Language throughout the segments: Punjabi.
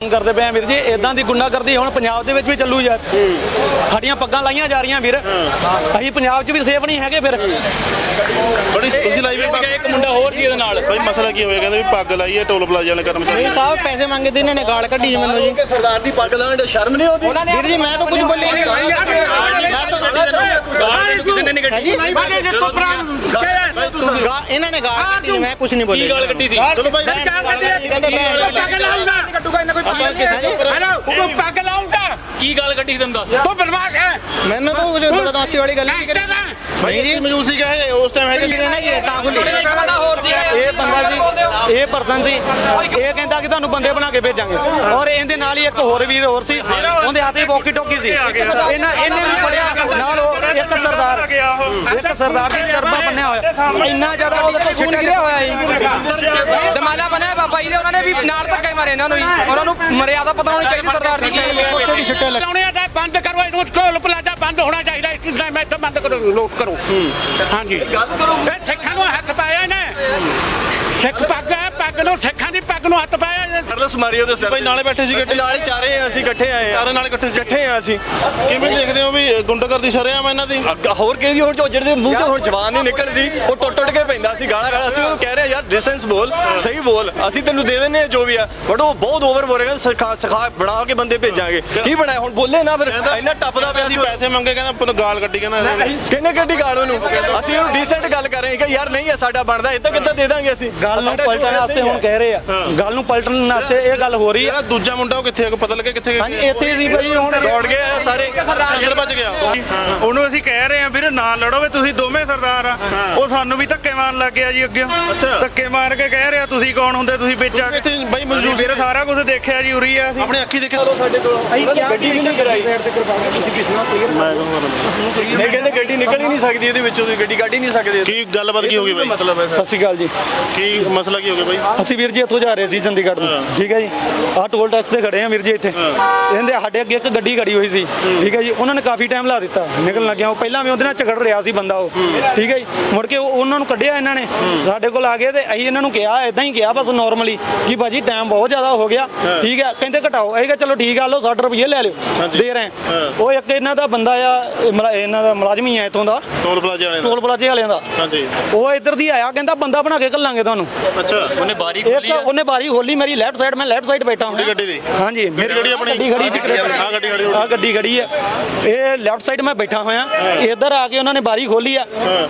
ਕਰਦੇ ਪਏ ਆ ਵੀਰ ਜੀ ਇਦਾਂ ਦੀ ਗੁੰਡਾਗਰਦੀ ਹੁਣ ਪੰਜਾਬ ਦੇ ਵਿੱਚ ਵੀ ਚੱਲੂ ਯਾਰ। ਸਾਡੀਆਂ ਪੱਗਾਂ ਲਾਈਆਂ ਜਾ ਰਹੀਆਂ ਵੀਰ। ਅਸੀਂ ਪੰਜਾਬ 'ਚ ਵੀ ਸੇਫ ਨਹੀਂ ਹੈਗੇ ਫਿਰ। ਬੜੀ ਤੁਸੀਂ ਲਾਈ ਵੀ ਇੱਕ ਮੁੰਡਾ ਹੋਰ ਸੀ ਇਹਦੇ ਨਾਲ। ਭਾਈ ਮਸਲਾ ਕੀ ਹੋਇਆ ਕਹਿੰਦੇ ਵੀ ਪੱਗ ਲਾਈ ਹੈ ਟੋਲ ਪਲਾਜ਼ਾ ਵਾਲੇ ਕਰਮਚਾਰੀ ਨਹੀਂ ਸਾਹਿਬ ਪੈਸੇ ਮੰਗੇ ਤੇ ਇਹਨਾਂ ਨੇ ਗਾਲ ਕੱਢੀ ਜੀ ਮੈਨੂੰ ਜੀ। ਸਰਦਾਰ ਦੀ ਪੱਗ ਲਾਉਣ ਦਾ ਸ਼ਰਮ ਨਹੀਂ ਆਉਂਦੀ? ਵੀਰ ਜੀ ਮੈਂ ਤਾਂ ਕੁਝ ਬੋਲੀ ਨਹੀਂ। ਮੈਂ ਤਾਂ ਕਿਸੇ ਨੇ ਨਹੀਂ ਹੈ ਜੀ? ਤੁਸੀਂ ਗਾ- ਇਹਨਾਂ ਨੇ ਗਾਲ ਕੱਢੀ ਮੈਂ ਕੁਝ ਨਹੀਂ ਬੋਲੀ ਕੀ ਗੱਲ ਕੱਢੀ ਸੀ? ਚਲੋ ਭਾਈ ਕਹਿੰਦੇ ਮੈਂ ਪੱਗ ਲਾਉਂਗਾ ਕੱਟੂਗਾ ਇਹਨਾਂ ਕੋਈ ਪੱਗ ਲਾਉਂਗਾ ਕੀ ਗੱਲ ਕੱਢੀ ਤੈਨੂੰ ਦੱਸ? ਤੂੰ ਬਦਮਾਸ਼ ਹੈ। ਮੈਨੂੰ ਤਾਂ ਉਹ ਬਦਮਾਸ਼ੀ ਵਾਲੀ ਗੱਲ ਨਹੀਂ ਕਰੀ। ਭਾਈ ਜੀ। ਮੌਜੂਦ ਸੀ ਕਹੇ ਉਸ ਟਾਈਮ ਹੈਗੇ ਸੀ ਨਾ ਜੀ ਤਾਂ ਖੁੱਲੀ ਇਹ ਪਰਸਨ ਸੀ। ਇਹ ਕਹਿੰਦਾ ਕਿ ਤੁਹਾਨੂੰ ਬੰਦੇ ਬਣਾ ਕੇ ਭੇਜਾਂਗੇ। ਔਰ ਇਹਦੇ ਨਾਲ ਹੀ ਇੱਕ ਹੋਰ ਵੀਰ ਹੋਰ ਸੀ। ਉਹਦੇ ਹੱਥ 'ਚ ਵੋਕੀ ਟੋਕੀ ਸੀ। ਇਹਨਾਂ ਇਹਨੇ ਵੀ ਫੜਿਆ। ਨਾਲ ਉਹ ਇੱਕ ਸਰਦਾਰ। ਇੱਕ ਸਰਦਾਰ ਦੀ ਕਰਬਾ ਬੰਨਿਆ ਹੋਇਆ। ਇੰਨਾ ਜ਼ਿਆਦਾ ਖੂਨ ਗਿਰਿਆ ਹੋਇਆ ਜੀ। ਦਮਾਲਾ ਬਣਿਆ ਬਾਬਾ ਜੀ ਦੇ। ਉਹਨਾਂ ਨੇ ਵੀ ਨਾਲ ਧੱਕੇ ਮਾਰੇ ਇਹਨਾਂ ਨੂੰ ਜੀ ਉਹਨਾਂ ਨੂੰ ਮਰਿਆਦਾ ਪਤਾ ਹੋਣੀ ਚਾਹੀਦੀ ਸਰਦਾਰ ਦੀ। ਕੀ ਲਾਉਣੇ ਬੰਦ ਕਰੋ। ਇਹਨੂੰ ਢੋਲ ਪਲਾਜਾ ਬੰਦ ਹੋਣਾ ਚਾਹੀਦਾ। ਇਸ ਟਾਈਮ ਇੱਥੇ ਬੰਦ ਕਰੋ। ਲੋਟ ਕਰੋ। ਹਾਂਜੀ। ਇਹ ਸਿੱਖਾਂ ਨੂੰ ਹੱਥ ਪਾਇਆ ਨੇ ਸਿੱਖ ਪੱਗ ਹੈ ਪੱਗ ਨੂੰ ਸਿੱਖਾਂ ਦੀ ਪੱਗ ਨੂੰ ਹੱਥ ਪਾਇਆ। ਇਹਨੇ। ਸਰਦਸ ਮਾਰੀ ਉਹਦੇ ਸਿਰ ਭਾਈ ਨਾਲੇ ਬੈਠੇ ਸੀ ਗੱਡੀ। ਨਾਲ ਹੀ ਚਾਰੇ ਆ ਅਸੀਂ ਇਕੱਠੇ ਆਏ ਆ ਚਾਰੇ ਨਾਲ ਇਕੱਠੇ ਇਕੱਠੇ ਆ ਅਸੀਂ। ਕਿਵੇਂ ਦੇਖਦੇ ਹੋ ਵੀ ਗੁੰਡਾਗਰਦੀ ਸ਼ਰਿਆਮ ਇਹਨਾਂ ਦੀ? ਹੋਰ ਕਿਹਦੀ ਹੁਣ ਝੋਜੜ ਦੇ ਮੂੰਹ ਚੋਂ ਹੁਣ ਜਵਾਨ ਨਹੀਂ ਨਿਕਲਦੀ ਉਹ ਟੁੱਟ ਟੁੱਟ ਕੇ ਪੈਂਦਾ ਸੀ ਗਾਲਾਂ ਗਾਲਾਂ। ਅਸੀਂ ਉਹਨੂੰ ਕਹਿ ਰਹੇ ਆ, ਯਾਰ ਡਿਸਟੈਂਸ ਬੋਲ ਸਹੀ ਬੋਲ ਅਸੀਂ ਤੈਨੂੰ ਦੇ ਦਿੰਨੇ ਆ ਜੋ ਵੀ ਆ ਬਟ ਉਹ ਬਹੁਤ ਓਵਰ ਬੋਲੇਗਾ ਸਿਖਾ ਸਿਖਾ ਬਣਾ ਕੇ ਬੰਦੇ ਭੇਜਾਂਗੇ। ਕੀ ਬਣਾਇਆ? ਹੁਣ ਬੋਲੇ ਨਾ ਫਿਰ ਇੰਨਾ ਟੱਪਦਾ ਪਿਆ ਸੀ। ਪੈਸੇ ਮੰਗੇ ਕਹਿੰਦਾ ਆਪਾਂ ਨੂੰ ਗਾਲ ਕੱਢੀ ਕਹਿੰਦਾ। ਕਿੰਨੇ ਗੱਡੀ ਗਾਲ ਉਹਨੂੰ? ਅਸੀਂ ਉਹਨੂੰ ਡੀਸੈਂਟ ਗੱਲ ਕਰ ਰਹੇ ਹਾਂ ਕਿ ਯਾਰ ਨਹੀਂ ਹੈ ਸਾਡਾ ਬਣਦਾ ਇਦਾਂ ਕਿੱਦਾਂ ਦੇ ਦਾਂਗੇ ਅਸੀਂ? ਗੱਲ ਨੂੰ ਪਲਟਣ ਵਾਸਤੇ ਹੁਣ। ਕਹਿ ਰਹੇ ਆ। ਗੱਲ ਨੂੰ ਪਲਟਣ ਵਾਸਤੇ ਇਹ ਗੱਲ ਹੋ ਰਹੀ ਆ। ਜਿਹੜਾ ਦੂਜਾ ਮੁੰਡਾ ਉਹ ਕਿੱਥੇ ਆ? ਪਤਾ ਲੱਗੇ ਕਿੱਥੇ ਹਾਂਜੀ ਗਿਆ ਇੱਥੇ ਸੀ ਭਾਈ ਹੁਣ ਦੌੜ ਗਏ ਆ ਸਾਰੇ। ਅੰਦਰ ਭੱਜ ਗਿਆ ਉਹਨੂੰ ਅਸੀਂ ਕਹਿ ਰਹੇ ਆ ਵੀਰੇ ਨਾ ਲੜੋ ਵੀ ਤੁਸੀਂ ਦੋਵੇਂ ਸਰਦਾਰ ਆ। ਉਹ ਸਾਨੂੰ ਵੀ ਧੱਕੇ ਮਾਰਨ ਲੱਗ ਗਿਆ ਜੀ ਅੱਗੇ। ਧੱਕੇ ਮਾਰ ਕੇ ਕਹਿ ਰਿਹਾ ਤੁਸੀਂ ਕੌਣ ਹੁੰਦੇ ਤੁਸੀਂ ਵਿੱਚ ਆ ਕੇ ਇੱਥੇ ਬਾਈ ਸੀ ਵੀਰੇ ਸਾਰਾ ਕੁਝ ਦੇਖਿਆ ਜੀ ਉਰੀ ਆ ਅਸੀਂ। ਆਪਣੇ ਅੱਖੀ ਦੇਖਿਆ। ਗੱਡੀ ਵੀ ਨਹੀਂ ਕਰਾਈ? ਨਹੀਂ? ਕਹਿੰਦੇ ਗੱਡੀ ਨਿਕਲ ਹੀ ਨਹੀਂ ਸਕਦੀ ਇਹਦੇ ਵਿੱਚੋਂ ਤੁਸੀਂ ਗੱਡੀ ਕੱਢ ਹੀ ਨਹੀਂ ਸਕਦੇ। ਕੀ ਗੱਲਬਾਤ ਕੀ ਹੋ ਗਈ ਬਾਈ? ਮਤਲਬ ਹੈ ਸਤਿ ਸ਼੍ਰੀ ਅਕਾਲ ਜੀ। ਕੀ ਮਸਲਾ ਕੀ ਹੋ ਗਿਆ ਬਾਈ? ਅਸੀਂ ਵੀਰ ਜੀ ਇੱਥੋਂ ਜਾ ਰਹੇ ਸੀ ਚੰਡੀਗੜ੍ਹ ਨੂੰ। ਠੀਕ ਹੈ ਜੀ? ਆਹ ਟੋਲ ਟੈਕਸ ਤੇ ਖੜੇ ਆ ਵੀਰ ਜੀ ਇੱਥੇ। ਇਹਦੇ ਸਾਡੇ ਅੱਗੇ ਇੱਕ ਗੱਡੀ ਖੜੀ ਹੋਈ ਸੀ। ਠੀਕ ਹੈ ਜੀ? ਉਹਨਾਂ ਨੇ ਕਾਫੀ ਟਾਈਮ ਲਾ ਦਿੱਤਾ। ਨਿਕਲਣ ਲੱਗਿਆ। ਉਹ ਪਹਿਲਾਂ ਵੀ ਉਹਦੇ ਨਾਲ ਝਗੜ ਰਿਹਾ ਸੀ ਬੰਦਾ ਉਹ। ਠੀਕ ਹੈ ਜੀ? ਮੁੜ ਕੇ ਉਹ- ਉਹਨਾਂ ਨੂੰ ਕੱਢਿਆ ਇਹਨਾਂ ਨੇ। ਸਾਡੇ ਕੋਲ ਆ ਗਏ ਤੇ ਅਸੀਂ ਇਹਨਾਂ ਨੂੰ ਕਿਹਾ ਇਦਾਂ ਹੀ ਕਿਹਾ ਬਸ ਨਾਰਮਲੀ ਕਿ ਭਾਜੀ ਟਾਈਮ ਬਹੁਤ ਜ਼ਿਆਦਾ ਹੋ ਗਿਆ। ਠੀਕ ਹੈ? ਕਹਿੰਦੇ ਘਟਾਓ। ਅਸੀਂ ਕਿਹਾ ਚਲੋ ਠੀਕ ਆ ਲਓ 60 ਰੁਪਏ ਲੈ ਲਿਓ। ਦੇ ਰਹੇ ਹਾਂ। ਉਹ ਇੱਕ ਇਹਨਾਂ ਦਾ ਬੰਦਾ ਆ ਇਹ ਮੁਲਾ- ਇਹਨਾਂ ਦਾ ਮੁਲਾਜ਼ਮ ਹੀ ਆ ਇੱਥੋਂ ਦਾ। ਟੋਲ ਪਲਾਜ਼ਾ ਵਾਲੇ ਦਾ। ਟੋਲ ਪਲਾਜ਼ੇ ਵਾਲਿਆਂ ਦਾ। ਹਾਂਜੀ। ਉਹ ਇੱਧਰ ਦੀ ਆਇਆ ਕਹਿੰਦਾ ਬੰਦਾ ਬਣਾ ਕੇ ਘੱਲਾਂਗੇ ਤੁਹਾਨੂੰ। ਅੱਛਾ। ਉਹਨੇ ਬਾਰੀ ਇੱਕ ਖੋਲੀ ਆ। ਉਹਨੇ ਬਾਰੀ ਖੋਲੀ ਮੇਰੀ ਲੈਫਟ ਸਾਈਡ ਮੈਂ ਲੈਫਟ ਸਾਈਡ ਬੈਠਾ ਹਾਂ ਗੱਡੀ ਦੀ? ਹਾਂਜੀ ਮੇਰੀ ਗੱਡੀ ਆਪਣੀ? ਗੱਡੀ ਖੜੀ ਆਹ ਗੱਡੀ ਖੜੀ ਆ ਗੱਡੀ ਖੜੀ ਹੈ ਇਹ ਲੈਫਟ ਸਾਈਡ ਮੈਂ ਬੈਠਾ ਹੋਇਆ। ਇੱਧਰ ਆ ਕੇ ਉਹਨਾਂ ਨੇ ਬਾਰੀ ਖੋਲੀ ਆ।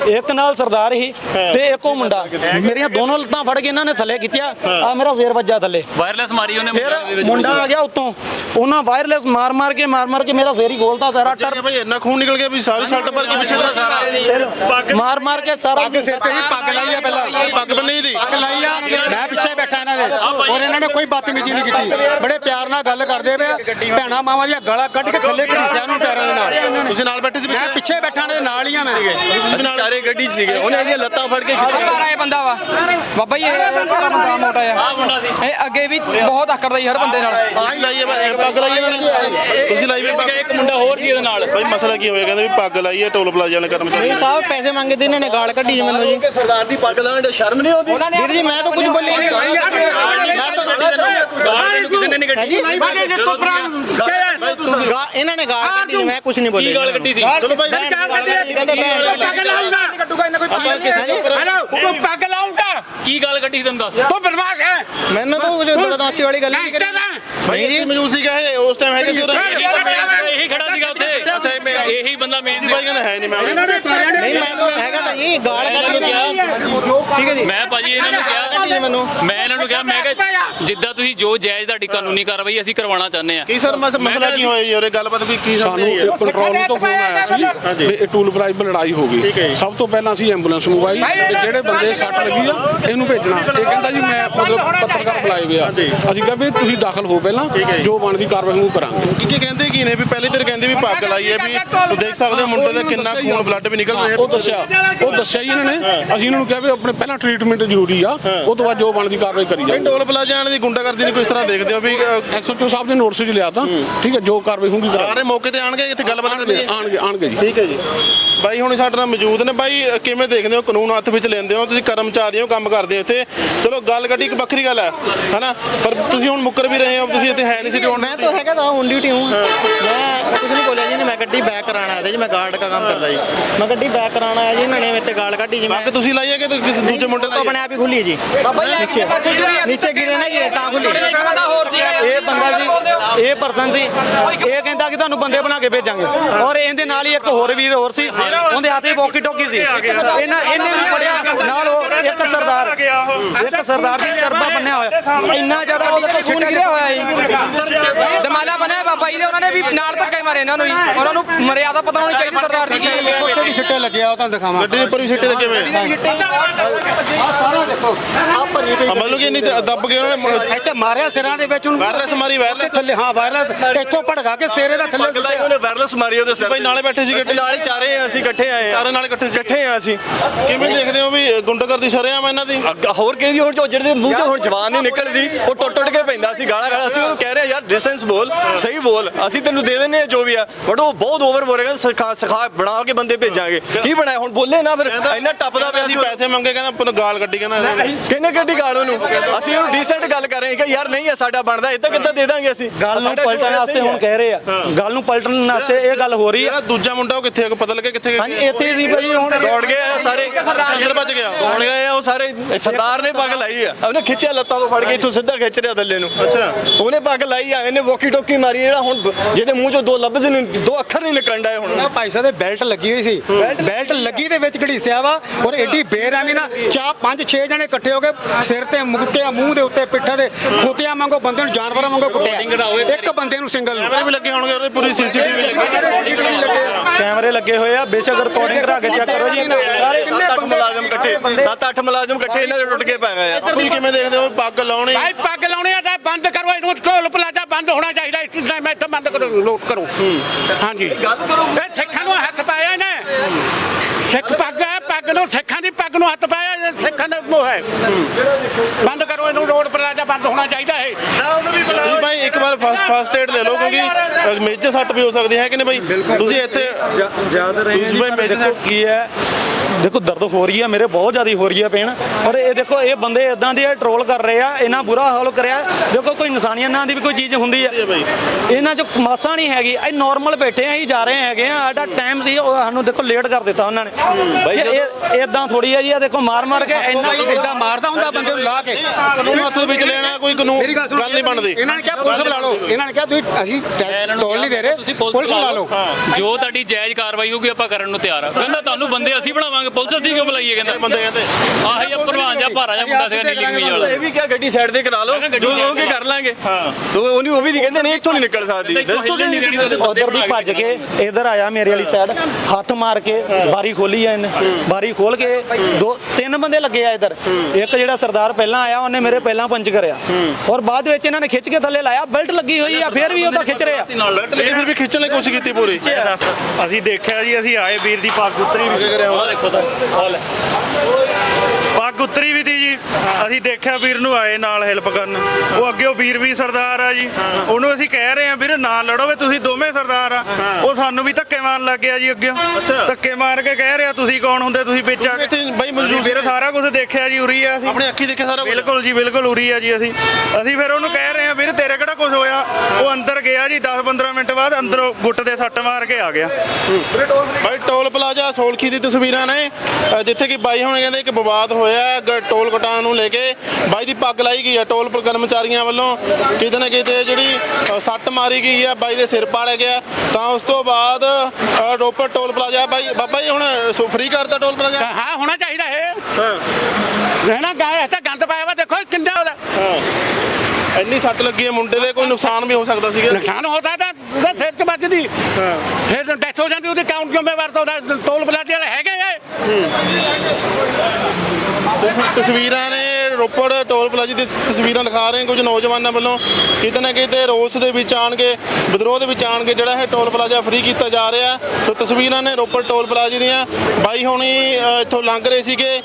ਇੱਕ ਨਾਲ ਸਰਦਾਰ ਹੀ। ਤੇ ਇੱਕ ਉਹ ਮੁੰਡਾ। ਮੇਰੀਆਂ ਦੋਨੋਂ ਲੱਤਾਂ ਫੜ ਕੇ ਇਹਨਾਂ ਨੇ ਥੱਲੇ ਖਿੱਚਿਆ। ਆ ਮੇਰਾ ਸਿਰ ਵੱਜਾ ਥੱਲੇ। ਵਾਇਰਲੈਸ ਮਾਰੀ ਉਹਨੇ ਫਿਰ ਮੁੰਡੇ ਦੇ ਵਿੱਚ। ਮੁੰਡਾ ਆ ਗਿਆ ਉੱਤੋਂ। ਉਹਨਾਂ ਵਾਇਰਲੈਸ ਮਾਰ ਮਾਰ ਕੇ ਮਾਰ ਮਾਰ ਕੇ ਮੇਰਾ ਸਿਰ ਹੀ ਖੋਲਤਾ ਸਾਰਾ। ਹੈ ਭਾਈ ਇੰਨਾ ਖੂਨ ਨਿਕਲ ਗਿਆ ਵੀ ਸਾਰੀ ਸ਼ਰਟ ਭਰ ਕੇ ਪਿੱਛੇ ਦਾ ਮਾਰ ਮਾਰ ਕੇ ਸਾਰਾ ਸਿਰ ਤੇ ਹੀ ਪੱਗ ਲਾਈ ਆ ਪਹਿਲਾਂ। ਪੱਗ ਬੰਨੀ ਦੀ। ਪੱਗ ਲਾਈ ਆ। ਮੈਂ ਪਿੱਛੇ ਬੈਠਾ ਇਹਨਾਂ ਦੇ। ਔਰ ਇਹਨਾਂ ਨੇ ਕੋਈ ਬਦਤਮੀਜ਼ੀ ਨਹੀਂ ਕੀਤੀ। ਬੜੇ ਪਿਆਰ ਨਾਲ ਗੱਲ ਕਰਦੇ ਪਏ ਭੈਣਾ ਮਾਵਾਂ ਦੀਆਂ ਗਾਲਾਂ ਕੱਢ ਕੇ ਥੱਲੇ ਘੜੀਸਿਆ ਨੂੰ ਪੈਰਾਂ ਦੇ ਨਾਲ। ਤੁਸੀਂ ਨਾਲ ਬੈਠੇ ਸੀ ਮੈਂ ਪਿੱਛੇ ਪਿੱਛੇ ਬੈਠਾ ਇਹਨਾਂ ਦੇ ਨਾਲ ਹੀ ਆ ਮੈਂ। ਅਸੀਂ ਚਾਰੇ ਗੱਡੀ 'ਚ ਸੀਗੇ। ਉਹਨੇ ਇਹਦੀਆਂ ਲੱਤਾਂ ਫੜ ਕੇ ਖਿੱਚੀਆਂ। ਇਹ ਬੰਦਾ ਵਾ। ਬਾਬਾ ਜੀ ਇਹ ਬੰਦਾ ਮੋਟਾ ਆ ਇਹ ਅੱਗੇ ਵੀ ਬਹੁਤ ਆਕੜਦਾ ਜੀ ਹਰ ਬੰਦੇ ਨਾਲ। ਆਹ ਲਾਈ ਹੈ ਇਹ ਪੱਗ ਲਾਈ ਹੈ ਇਹਨਾਂ ਨੇ। ਤੁਸੀਂ ਲਾਈ ਵੀ ਪੱਗ। ਮੁੰਡਾ ਹੋਰ ਸੀ ਇਹਦੇ ਨਾਲ। ਭਾਈ ਮਸਲਾ ਕੀ ਹੋਇਆ? ਕਹਿੰਦੇ ਵੀ ਪੱਗ ਲਾਈ ਹੈ ਟੋਲ ਪਲਾਜ਼ਾ ਵਾਲੇ ਕਰਮਚਾਰੀ ਨਹੀਂ ਸਾਹਿਬ ਪੈਸੇ ਮੰਗੇ ਤੇ ਇਹਨਾਂ ਨੇ ਗਾਲ ਕੱਢੀ ਜੀ ਮੈਨੂੰ ਜੀ। ਸਰਦਾਰ ਦੀ ਪੱਗ ਲਾਉਣ ਦਾ ਸ਼ਰਮ ਨਹੀਂ ਆਉਂਦੀ? ਵੀਰ ਜੀ ਮੈਂ ਤਾਂ ਕੁਝ ਬੋਲੀ ਨਹੀਂ। ਮੈਂ ਤਾਂ ਕਿਸੇ ਨੇ ਨਹੀਂ ਕੱਢੀ। ਜੀ? ਇਹਨਾਂ ਨੇ ਗਾਲ ਕੱਢੀ ਜੀ, ਮੈਂ ਕੁਝ ਨਹੀਂ ਬੋਲੀ ਕੀ ਗੱਲ ਕੱਢੀ ਸੀ? ਚਲੋ ਭਾਈ ਕਹਿੰਦੇ ਮੈਂ ਪੱਗ ਲਾਉਂਗਾ ਕੱਟੂਗਾ ਇਹਨਾਂ ਕੋਈ ਹੈਲੋ ਪੱਗ ਲਾਉਂਗਾ ਕੀ ਗੱਲ ਕੱਢੀ ਸੀ ਤੈਨੂੰ ਦੱਸ। ਤੂੰ ਬਦਮਾਸ਼ ਹੈ? ਮੈਨੂੰ ਤਾਂ ਉਹ ਬਦਮਾਸ਼ੀ ਵਾਲੀ ਗੱਲ ਨਹੀਂ ਕਰੀ। ਭਾਈ ਜੀ ਮੌਜੂਦ ਸੀ ਕਹੇ ਉਸ ਟਾਈਮ ਹੈਗੇ ਸੀ ਉਰੇ। ਇਹੀ ਖੜਾ ਸੀਗਾ ਉੱਥੇ। ਅੱਛਾ ਇਹ ਮੈਂ ਇਹੀ ਬੰਦਾ ਮੇਨ ਭਾਈ ਕਹਿੰਦਾ ਹੈ ਨਹੀਂ ਮੈਂ ਉਰੇ। ਨਹੀਂ ਮੈਂ ਤਾਂ ਹੈਗਾ ਤਾਂ ਜੀ ਗਾਲ ਕੱਢੀ ਇਹਨਾਂ ਨੇ। ਠੀਕ ਹੈ ਜੀ। ਮੈਂ ਭਾਜੀ ਇਹਨਾਂ ਨੂੰ ਕਿਹਾ ਕੱਢੀ ਜੀ ਮੈਨੂੰ। ਮੈਂ ਇਹਨਾਂ ਨੂੰ ਕਿਹਾ ਮੈਂ ਕਿਹਾ ਜਿੱਦਾਂ ਤੁਸੀਂ ਜੋ ਜਾਇਜ਼ ਤੁਹਾਡੀ ਕਾਨੂੰਨੀ ਕਾਰਵਾਈ ਅਸੀਂ ਕਰਵਾਉਣਾ ਚਾਹੁੰਦੇ ਆ ਕੀ ਸਰ ਮਸ- ਮਸਲਾ ਕੀ ਹੋਇਆ ਜੀ? ਉਰੇ ਗੱਲਬਾਤ ਕੋਈ ਕੀ ਸਾਨੂੰ ਸਾਹਮਣੇ ਇਹ ਕੰਟਰੋਲ ਤੋਂ ਫੋਨ ਆਇਆ ਸੀ ਵੀ ਇਹ ਟੂਲ ਪ੍ਰਾਈਜ਼ 'ਤੇ ਲੜਾਈ ਹੋ ਠੀਕ ਹੈ ਗਈ। ਸਭ ਤੋਂ ਪਹਿਲਾਂ ਅਸੀਂ ਐਂਬੂਲੈਂਸ ਮੰਗਵਾਈ ਤੇ ਜਿਹੜੇ ਬੰਦੇ ਸੱਟ ਲੱਗੀ ਆ ਇਹਨੂੰ ਭੇਜਣਾ। ਇਹ ਕਹਿੰਦਾ ਜੀ ਮੈਂ ਮਤਲਬ ਪੱਤਰਕਾਰ ਬੁਲਾਏ ਹੋਏ ਆ। ਅਸੀਂ ਕਿਹਾ ਵੀ ਤੁਸੀਂ ਦਾਖਲ ਹੋ ਪਹਿਲਾਂ ਜੋ। ਬਣਦੀ ਕਾਰਵਾਈ ਉਹ ਕਰਾਂਗੇ। ਕੀ ਕੀ ਕਹਿੰਦੇ ਕੀ ਨੇ? ਵੀ ਪਹਿਲੀ ਦਿਨ ਕਹਿੰਦੇ ਵੀ ਪੱਗ ਲਾਈ ਰਹੀ ਵੀ ਤੁਸੀਂ ਦੇਖ ਸਕਦੇ ਹੋ ਮੁੰਡੇ ਦੇ ਕਿੰਨਾ ਖੂਨ ਬਲੱਡ ਵੀ ਨਿਕਲ ਰਿਹਾ। ਉਹ ਦੱਸਿਆ। ਉਹ ਦੱਸਿਆ ਹੀ ਇਹਨਾਂ ਨੇ। ਅਸੀਂ ਇਹਨਾਂ ਨੂੰ ਕਿਹਾ ਵੀ ਆਪਣੇ ਪਹਿਲਾਂ ਟ੍ਰੀਟਮੈਂਟ ਜ਼ਰੂਰੀ ਆ। ਉਹ ਤੋਂ ਬਾਅਦ ਜੋ ਬਣਦੀ ਕਾਰਵਾਈ ਕਰੀ ਜਾਓ ਟੋਲ ਪਲਾਜ਼ਾ ਆਣ ਦੀ ਗੁੰਡਾਗਰਦੀ ਨੂੰ ਕਿਸ ਤਰ੍ਹਾਂ ਦੇਖਦੇ ਹੋ ਵੀ ਐਸਓਚਓ ਸਾਹਿਬ ਨੇ ਨੋਟਿਸ ਵਿੱਚ ਲਿਆ ਤਾਂ। ਠੀਕ ਹੈ ਜੋ ਕਾਰਵਾਈ ਹੋਊਗੀ ਕਰਾ। ਸਾਰੇ ਮੌਕੇ ਤੇ ਆਣਗੇ ਇੱਥੇ ਗੱਲਬਾਤ ਕਰਨੀ ਆਣਗੇ ਆਣਗੇ ਜੀ। ਠੀਕ ਹੈ ਜੀ। ਬਾਈ ਹੁਣ ਸਾਡੇ ਨਾਲ ਮੌਜੂਦ ਨੇ। ਬਾਈ ਕਿਵੇਂ ਦੇਖਦੇ ਹੋ? ਕਾਨੂੰਨ ਹੱਥ ਵਿੱਚ ਲੈਂਦੇ ਹੋ? ਤੁਸੀਂ ਕਰਮਚਾਰੀ ਹੋ ਕੰਮ ਕਰਦੇ ਹੋ ਇੱਥੇ। ਚਲੋ ਗੱਲ ਗੱਡੀ ਇੱਕ ਵੱਖਰੀ ਗੱਲ ਹੈ ਹਨਾ? ਪਰ ਤੁਸੀਂ ਹੁਣ ਮੁੱਕਰ ਵੀ ਰਹੇ ਹੋ ਤੁਸੀਂ ਇੱਥੇ ਹੈ ਨਹੀਂ ਸੀ ਮੈਂ ਤਾਂ ਹੈਗਾ ਤਾਂ ਹੁਣ ਡਿਊਟੀ ਹੂੰ। ਮੈਂ ਕੁਝ ਨਹੀਂ ਬੋਲਿਆ ਜੀ ਮੈਂ ਗੱਡੀ ਬੈਕ ਕਰਾਣਾ ਹੈ ਜੀ ਮੈਂ ਗਾਰਡ ਦਾ ਕੰਮ ਕਰਦਾ ਜੀ। ਮੈਂ ਗੱਡੀ ਬੈਕ ਕਰਾਣਾ ਹੈ ਜੀ ਇਹਨਾਂ ਨੇ ਮੇਰੇ ਗਾਲ ਕੱਢੀ ਜੀ ਮੈਂ। ਕਿ ਤੁਸੀਂ ਲਾਈ ਕਿ ਤੁਸੀਂ ਕਿਸੇ ਦੂਜੇ ਮੁੰਡੇ ਤੋਂ ਆਪਣੇ ਆਪ ਹੀ ਖੁੱਲੀ ਜੀ। ਨੀਚੇ। ਗਿਰੇ ਨਾ ਜੀ ਤਾਂ ਖੁੱਲੀ ਇਹ ਬੰਦਾ ਜੀ ਇਹ ਪਰਸਨ ਸੀ। ਇਹ ਕਹਿੰਦਾ ਕਿ ਤੁਹਾਨੂੰ ਬੰਦੇ ਬਣਾ ਕੇ ਭੇਜਾਂਗੇ। ਔਰ ਇਹਦੇ ਨਾਲ ਹੀ ਇੱਕ ਹੋਰ ਵੀਰ ਹੋਰ ਸੀ ਉਹਦੇ ਹੱਥੇ ਵੋਕੀ ਟੋਕੀ ਸੀ। ਇਹਨਾਂ ਇਹਨੇ ਵੀ ਫੜਿਆ ਨਾਲ ਉਹ ਇੱਕ ਸਰਦਾਰ। ਇੱਕ ਸਰਦਾਰ ਦੀ ਕਰਬਾ ਬੰਨਿਆ ਹੋਇਆ। ਇੰਨਾ ਜ਼ਿਆਦਾ ਖੂਨ ਗਿਰਿਆ ਹੋਇਆ ਜੀ। ਦਮਾਲਾ ਬਣਿਆ ਬਾਬਾ ਜੀ ਦੇ ਉਹਨਾਂ ਨੇ ਵੀ ਨਾਲ ਧੱਕੇ ਮਾਰੇ ਇਹਨਾਂ ਨੂੰ ਜੀ। ਉਹਨਾਂ ਨੂੰ ਮਰਿਆਦਾ ਪਤਾ ਹੋਣੀ ਚਾਹੀਦੀ ਸਰਦਾਰ ਦੀ ਕੀ ਹੈ ਉੱਤੇ ਵੀ ਛਿੱਟੇ ਲੱਗੇ ਆ ਉਹ ਤੁਹਾਨੂੰ ਦਿਖਾਵਾਂ ਗੱਡੀ ਦੇ ਉੱਪਰ ਵੀ ਸਿੱਟੇ ਲੱਗੇ ਹੋਏ ਆ। ਹਾਂ, ਮਤਲਬ ਕਿ ਇੰਨੀ ਦ- ਦੱਬ ਕੇ ਉਹਨਾਂ ਨੇ ਮ- ਇੱਥੇ ਮਾਰਿਆ ਸਿਰਾਂ ਦੇ ਵਿੱਚ ਉਹਨੂੰ ਵਾਇਰਲੈਸ ਮਾਰੀ ਵਾਇਰਲੈਸ। ਥੱਲੇ ਹਾਂ ਵਾਇਰਲੈਸ। ਇੱਥੋਂ ਭੜਕਾ ਕੇ ਸਿਰੇ ਦਾ ਥੱਲੇ ਲਾਈ ਉਹਨੇ ਵਾਇਰਲੈਸ ਮਾਰੀ ਉਹਦੇ ਸਿਰ ਭਾਈ ਨਾਲੇ ਬੈਠੇ ਸੀ ਗੱਡੀ। ਨਾਲੇ ਚਾਰੇ ਆ ਅਸੀਂ ਇਕੱਠੇ ਆਏ ਆ। ਚਾਰੇ ਨਾਲ ਇਕੱਠੇ ਸੀ। ਇਕੱਠੇ ਆ ਅਸੀਂ। ਕਿਵੇਂ ਦੇਖਦੇ ਹੋ ਵੀ ਗੁੰਡਾਗਰਦੀ ਸ਼ਰਿਆਮ ਇਹਨਾਂ ਦੀ? ਅੱਗਾ ਹੋਰ ਕਿਹਦੀ ਹੁਣ ਝੋਜੜ ਦੇ ਮੂੰਹ ਚੋਂ ਹੁਣ ਜਵਾਨ ਨਹੀਂ ਨਿਕਲਦੀ ਉਹ ਟੁੱਟ ਟੁੱਟ ਕੇ ਪੈਂਦਾ ਸੀ ਗਾਲਾਂ ਗਾਲਾਂ। ਅਸੀਂ ਉਹਨੂੰ ਕਹਿ ਰਹੇ ਯਾਰ ਡਿਸਟੈਂਸ ਬੋਲ ਸਹੀ ਬੋਲ। ਅਸੀਂ ਤੈਨੂੰ ਦੇ ਦਿੰਨੇ ਆ ਜੋ ਵੀ ਆ ਬਟ ਉਹ ਬਹੁਤ ਓਵਰ ਬੋਲੇਗਾ ਸਿਖਾ ਸਿਖਾ ਬਣਾ ਕੇ ਬੰਦੇ ਭੇਜਾਂਗੇ। ਕੀ ਬਣਾਇਆ? ਹੁਣ ਬੋਲੇ ਨਾ ਫਿਰ ਇੰਨਾ ਟੱਪਦਾ ਪਿਆ ਸੀ ਪੈਸੇ ਮੰਗੇ ਕਹਿੰਦਾ ਆਪਾਂ ਨੂੰ ਗਾਲ ਕੱਢੀ ਕਹਿੰਦਾ। ਕਿੰਨੇ ਗੱਡੀ ਗਾਲ ਉਹਨੂੰ? ਅਸੀਂ ਉਹਨੂੰ ਡੀਸੈਂਟ ਗੱਲ ਕਰ ਰਹੇ ਹਾਂ ਕਿ ਯਾਰ ਨਹੀਂ ਹੈ ਸਾਡਾ ਬਣਦਾ ਇਦਾਂ ਕਿੱਦਾਂ ਦੇ ਦਾਂਗੇ ਅਸੀਂ? ਗੱਲ ਨੂੰ ਪਲਟਣ ਹੈ ਵਾਸਤੇ ਹੁਣ ਹੈ। ਕਹਿ ਰਹੇ ਆ। ਗੱਲ ਨੂੰ ਪਲਟਣ ਵਾਸਤੇ ਇਹ ਗੱਲ ਹੋ ਰਹੀ ਆ। ਜਿਹੜਾ ਦੂਜਾ ਮੁੰਡਾ ਉਹ ਕਿੱਥੇ ਪਤਾ ਲੱਗਿਆ ਕਿੱਥੇ ਗਿਆ? ਹਾਂਜੀ ਇੱਥੇ ਸੀ ਭਾਈ ਹੁਣ ਦੌੜ ਗਏ ਆ ਸਾਰੇ। ਅੰਦਰ ਭੱਜ ਗਿਆ। ਦੌੜ ਗਏ ਆ ਉਹ ਸਾਰੇ। ਸਰਦਾਰ ਨੇ ਪੱਗ ਲਾਈ ਆ। ਉਹਨੇ ਖਿੱਚਿਆ ਲੱਤਾਂ ਤੋਂ ਫੜ ਕੇ ਇੱਥੋਂ ਸਿੱਧਾ ਖਿੱਚ ਰਿਹਾ ਥੱਲੇ ਨੂੰ। ਅੱਛਾ। ਉਹਨੇ ਪੱਗ ਲਾਈ ਆ ਇਹਨੇ ਵੋਕੀ ਟੋਕੀ ਮਾਰੀ ਜਿਹੜਾ ਹੁਣ ਜਿਹਦੇ ਮੂੰਹ ਚੋਂ ਦੋ ਲਫ਼ਜ਼ ਨਹੀਂ ਦੋ ਅੱਖਰ ਨਹੀਂ ਨਿਕਲਣ ਡਏ ਹੁਣ। ਨਾ ਭਾਈ ਸਾਹਿਬ ਦੇ ਬੈਲਟ ਲੱਗੀ ਹੋਈ ਸੀ। ਬੈਲਟ ਲੱਗੀ ਦੇ ਵਿੱਚ ਘੜੀਸਿਆ ਵਾ? ਔਰ ਐਡੀ ਬੇਰਹਿਮੀ ਨਾ ਚਾਰ ਪੰਜ ਛੇ ਜਣੇ ਇਕੱਠੇ ਹੋ ਕੇ ਸਿਰ ਤੇ ਮੁੱਕਿਆ ਮੂੰਹ ਦੇ ਉੱਤੇ ਪਿੱਠ ਦੇ ਖੋਤਿਆਂ ਵਾਂਗੂ ਬੰਦੇ ਨੂੰ ਜਾਨਵਰਾਂ ਵਾਂਗੂ ਕੁੱਟਿਆ। ਇੱਕ ਬੰਦੇ ਨੂੰ ਸਿੰਗਲ ਕੈਮਰੇ ਵੀ ਲੱਗੇ ਹੋਣਗੇ ਉਹਦੇ ਪੂਰੀ ਸੀਸੀਟੀਵੀ ਲੱਗੀ। ਕੈਮਰੇ ਲੱਗੇ ਹੋਏ ਆ ਬੇਸ਼ੱਕ ਰਿਕਾਰਡਿੰਗ ਕਰਾ ਕੇ ਚੈੱਕ ਕਰੋ ਜੀ। ਸਾਰੇ ਸੱਤ ਅੱਠ ਮੁਲਾਜ਼ਮ ਇਕੱਠੇ ਸੱਤ ਅੱਠ ਮੁਲਾਜ਼ਮ ਇਕੱਠੇ ਇਹਨਾਂ ਦੇ ਟੁੱਟ ਕੇ ਪੈ ਗਏ ਆ। ਤੁਸੀਂ ਕਿਵੇਂ ਦੇਖਦੇ ਹੋ? ਪੱਗ ਲਾਉਣੀ। ਭਾਈ ਪੱਗ ਲਾਉਣੇ ਆ ਤਾਂ ਬੰਦ ਕਰੋ ਇਹਨੂੰ ਢੋਲ ਪਲਾਜ਼ਾ ਬੰਦ ਹੋਣਾ ਚਾਹੀਦਾ। ਇਸ ਟਾਈਮ ਇੱਥੇ ਬੰਦ ਕਰੋ ਲੋਟ ਕਰੋ। ਹਾਂਜੀ ਇਹ ਸਿੱਖਾਂ ਨੂੰ ਹੱਥ ਪਾਇਆ ਨੇ ਸਿੱਖ ਪੱਗ ਹੈ ਪੱਗ ਨੂੰ ਸਿੱਖਾਂ ਦੀ ਪੱਗ ਨੂੰ ਹੱਥ ਪਾਇਆ ਇਹ ਸਿੱਖਾਂ ਦਾ ਉਹ ਹੈ। ਬੰਦ ਕਰੋ ਇਹਨੂੰ ਰੋਡ ਪਲਾਜ਼ਾ ਬੰਦ ਹੋਣਾ ਚਾਹੀਦਾ ਹੈ ਨਹੀਂ ਭਾਈ ਇੱਕ ਵਾਰ ਫਸਟ ਫਸਟ ਏਡ ਲੈ ਲਓ ਕਿਉਂਕਿ ਮੇਜਰ ਸੱਟ ਵੀ ਹੋ ਸਕਦੀ ਹੈ ਕਿ ਨਹੀਂ ਭਾਈ? ਤੁਸੀਂ ਇੱਥੇ ਯਾਦ ਰਹੇ ਤੁਸੀਂ ਭਾਈ ਕੀ ਹੈ? ਦੇਖੋ ਦਰਦ ਹੋ ਰਹੀ ਹੈ ਮੇਰੇ ਬਹੁਤ ਜ਼ਿਆਦਾ ਹੋ ਰਹੀ ਹੈ ਪੇਨ ਪਰ ਇਹ ਦੇਖੋ ਇਹ ਬੰਦੇ ਇਦਾਂ ਦੇ ਟਰੋਲ ਕਰ ਰਹੇ ਆ ਇਹਨਾਂ ਬੁਰਾ ਹਾਲ ਕਰਿਆ। ਦੇਖੋ ਕੋਈ ਇਨਸਾਨੀਅਤ ਨਾਂ ਦੀ ਵੀ ਕੋਈ ਚੀਜ਼ ਹੁੰਦੀ ਹੈ ਇਹਨਾਂ 'ਚ ਮਾਸਾ ਨਹੀਂ ਹੈਗੀ ਇਹ ਨਾਰਮਲ ਬੈਠੇ ਆ ਹੀ ਜਾ ਰਹੇ ਹੈਗੇ ਆ ਸਾਡਾ ਟਾਈਮ ਸੀ ਉਹ ਸਾਨੂੰ ਦੇਖੋ ਲੇਟ ਕਰ ਦਿੱਤਾ ਉਹਨਾਂ ਨੇ। ਬਈ ਇਹ ਇਦਾਂ ਥੋੜੀ ਹੈ ਜੀ ਇਹ ਦੇਖੋ ਮਾਰ ਮਾਰ ਕੇ ਇੰਨਾ ਇਦਾਂ ਮਾਰਦਾ ਹੁੰਦਾ ਬੰਦੇ ਨੂੰ ਲਾ ਕੇ। ਕਾਨੂੰਨ ਹੱਥ ਵਿੱਚ ਲੈਣਾ ਕੋਈ ਕਾਨੂੰਨ ਗੱਲ ਨਹੀਂ ਬਣਦੀ। ਇਹਨਾਂ ਨੇ ਕਿਹਾ ਪੁਲਿਸ ਬੁਲਾ ਲਓ। ਇਹਨਾਂ ਨੇ ਕਿਹਾ ਤੁਸੀਂ ਅਸੀਂ ਟੋਲ ਨਹੀਂ ਦੇ ਰਹੇ। ਤੁਸੀਂ ਪੁਲਿਸ ਬੁਲਾ ਲਓ। ਜੋ ਤੁਹਾਡੀ ਜਾਇਜ਼ ਕਾਰਵਾਈ ਹੋਊਗੀ ਆਪਾਂ ਕਰਨ ਨੂੰ ਤਿਆਰ ਆ। ਕਹਿੰਦਾ ਤੁਹਾਨੂੰ ਬੰਦੇ ਅਸੀਂ ਬਣਾਵਾਂਗੇ ਪੁਲਿਸ ਅਸੀਂ ਕਿਉਂ ਬੁਲਾਈਏ ਕਹਿੰਦਾ? ਬੰਦੇ ਕਹਿੰਦੇ। ਆਹੀ ਆ ਪ੍ਰਵਾਨ ਜਾਂ ਭਾਰਾ ਜਾਂ ਮੁੰਡਾ ਸੀਗਾ ਕਮੀਜ਼ ਵਾਲਾ। ਇਹ ਵੀ ਕਿਹਾ ਗੱਡੀ ਸਾਈਡ ਤੇ ਕਰਾ ਲਓ। ਜੋ ਕਹੋਗੇ ਕਰ ਲਾਂਗੇ। ਹਾਂ। ਤੋ ਉਹਨੂੰ ਉਹ ਵੀ ਨਹੀਂ ਕਹਿੰਦੇ ਨਹੀਂ ਇੱਥੋਂ ਨਹੀਂ ਨਿਕਲ ਸਕਦੀ। ਦੱਸੋ ਕਿ ਨਹੀਂ ਉਧਰ ਦੀ ਭੱਜ ਕੇ ਇਧਰ ਆਇਆ ਮੇਰੇ ਵਾਲੀ ਸਾਈਡ ਹੱਥ ਮਾਰ ਕੇ ਬਾਰੀ ਖੋਲੀ ਆ ਇਹਨੇ। ਬਾਰੀ ਖੋਲ ਕੇ ਦੋ ਤਿੰਨ ਬੰਦੇ ਲੱਗੇ ਆ ਇਧਰ। ਇੱਕ ਜਿਹੜਾ ਸਰਦਾਰ ਪਹਿਲਾਂ ਆਇਆ ਉਹਨੇ ਮੇਰੇ ਪਹਿਲਾਂ ਪੰਚ ਕਰਿਆ। ਔਰ ਬਾਅਦ ਵਿੱਚ ਇਹਨਾਂ ਨੇ ਖਿੱਚ ਕੇ ਥੱਲੇ ਲਾਇਆ ਬੈਲਟ ਲੱਗੀ ਹੋਈ ਆ ਫਿਰ ਵੀ ਉਹਦਾ ਖਿੱਚ ਰਹੇ। ਆ ਬੈਲਟ ਲੱਗੀ ਫਿਰ ਵੀ ਖਿੱਚਣ ਦੀ ਕੋਸ਼ਿਸ਼ ਕੀਤੀ ਪੂਰੀ। ਅਸੀਂ ਦੇਖਿਆ ਜੀ ਅਸੀਂ ਆਏ ਵੀਰ ਦੀ ਪੱਗ ਉਤਰੀ ਵੀ ਆਹ ਹਾਲ ਹੈ ਉਤਰੀ ਵੀ ਤੀ ਜੀ। ਅਸੀਂ ਦੇਖਿਆ ਵੀਰ ਨੂੰ ਆਏ ਨਾਲ ਹੈਲਪ ਕਰਨ। ਉਹ ਅੱਗੇ ਉਹ ਵੀਰ ਵੀ ਸਰਦਾਰ ਆ ਜੀ। ਉਹਨੂੰ ਅਸੀਂ ਕਹਿ ਰਹੇ ਆ ਵੀਰ ਨਾ ਲੜੋ ਵੀ ਤੁਸੀਂ ਦੋਵੇਂ ਸਰਦਾਰ ਆ। ਉਹ ਸਾਨੂੰ ਵੀ ਧੱਕੇ ਮਾਰਨ ਲੱਗ ਗਿਆ ਜੀ ਅੱਗੇ ਧੱਕੇ ਮਾਰ ਕੇ ਕਹਿ ਰਿਹਾ ਤੁਸੀਂ ਕੌਣ ਹੁੰਦੇ? ਤੁਸੀਂ ਵਿੱਚ ਆ ਬਾਈ ਮੌਜੂਦ ਵੀਰ ਸਾਰਾ ਕੁਝ ਦੇਖਿਆ ਜੀ ਉਰੀ ਆ ਅਸੀਂ। ਆਪਣੇ ਅੱਖੀ ਦੇਖਿਆ ਸਾਰਾ ਬਿਲਕੁਲ ਜੀ ਬਿਲਕੁਲ ਉਰੀ ਆ ਜੀ ਅਸੀਂ। ਅਸੀਂ ਫਿਰ ਉਹਨੂੰ ਕਹਿ ਰਹੇ ਆ ਵੀਰ ਤੇਰੇ ਕਿਹੜਾ ਕੁਝ ਹੋਇਆ? ਉਹ ਅੰਦਰ ਗਿਆ ਜੀ 10-15 ਮਿੰਟ ਬਾਅਦ ਅੰਦਰੋਂ ਗੁੱਟ ਦੇ ਸੱਟ ਮਾਰ ਕੇ ਆ ਗਿਆ। ਬਾਈ ਟੋਲ ਪਲਾਜ਼ਾ ਸੋਲਖੀ ਦੀ ਤਸਵੀਰਾਂ ਨੇ। ਜਿੱਥੇ ਕਿ ਬਾਈ ਹੁਣ ਕਹਿੰਦੇ ਇੱਕ ਵਿਵਾਦ ਹੋਇਆ ਗ- ਟੋਲ ਕਟਾਉਣ ਨੂੰ ਲੈ ਕੇ ਬਾਈ ਦੀ ਪੱਗ ਲਾਈ ਗਈ ਹੈ ਟੋਲ ਪਰ ਕਰਮਚਾਰੀਆਂ ਵੱਲੋਂ। ਕਿਤੇ ਨਾ ਕਿਤੇ ਜਿਹੜੀ ਅ, ਸੱਟ ਮਾਰੀ ਗਈ ਹੈ ਬਾਈ ਦੇ ਸਿਰ ਪਾੜਿਆ ਗਿਆ। ਤਾਂ ਉਸ ਤੋਂ ਬਾਅਦ ਅ, ਰੋਪੜ ਟੋਲ ਪਲਾਜ਼ਾ ਬਾਈ ਬਾਬਾ ਜੀ ਹੁਣ ਫ੍ਰੀ ਕਰਤਾ ਟੋਲ ਪਲਾਜ਼ਾ? ਹਾਂ ਹੋਣਾ ਚਾਹੀਦਾ ਇਹ। ਰਹਿਣਾ ਗਾਇ ਤਾਂ ਗੰਦ ਪਾਇਆ ਵਾ ਦੇਖੋ ਕਿੰਦਾ ਉਹਦਾ ਇੰਨੀ ਸੱਟ ਲੱਗੀ ਹੈ ਮੁੰਡੇ ਦੇ ਕੋਈ ਨੁਕਸਾਨ ਵੀ ਹੋ ਸਕਦਾ ਸੀਗਾ। ਨੁਕਸਾਨ ਹੋਦਾ ਤਾਂ ਉਹਦਾ ਸਿਰ ਚ ਵੱਜਦੀ। ਫਿਰ ਡੈਥ ਹੋ ਜਾਂਦੀ ਉਹਦੀ ਕਾਊਂਟ ਜ਼ਿੰਮੇਵਾਰ ਤਾਂ ਉਹਦਾ ਟੋਲ ਪਲਾਜ਼ੇ ਵਾਲੇ ਹੈਗੇ ਆ। ਤਸਵੀਰਾਂ ਨੇ ਰੋਪੜ ਟੋਲ ਪਲਾਜ਼ੇ ਦੀ ਤਸਵੀਰਾਂ ਦਿਖਾ ਰਹੇ ਹਾਂ। ਕੁਝ ਨੌਜਵਾਨਾਂ ਵੱਲੋਂ ਕਿਤੇ ਨਾ ਕਿਤੇ ਰੋਸ ਦੇ ਵਿੱਚ ਆਣ ਕੇ ਵਿਦਰੋਹ ਦੇ ਵਿੱਚ ਆਣ ਕੇ ਜਿਹੜਾ ਇਹ ਟੋਲ ਪਲਾਜ਼ਾ ਫ੍ਰੀ ਕੀਤਾ ਜਾ ਰਿਹਾ ਸੋ ਤਸਵੀਰਾਂ ਨੇ ਰੋਪੜ ਟੋਲ ਪਲਾਜ਼ੇ ਦੀਆਂ। ਬਾਈ ਹੁਣੀ ਇੱਥੋਂ ਲੰਘ ਰਹੇ ਸੀਗੇ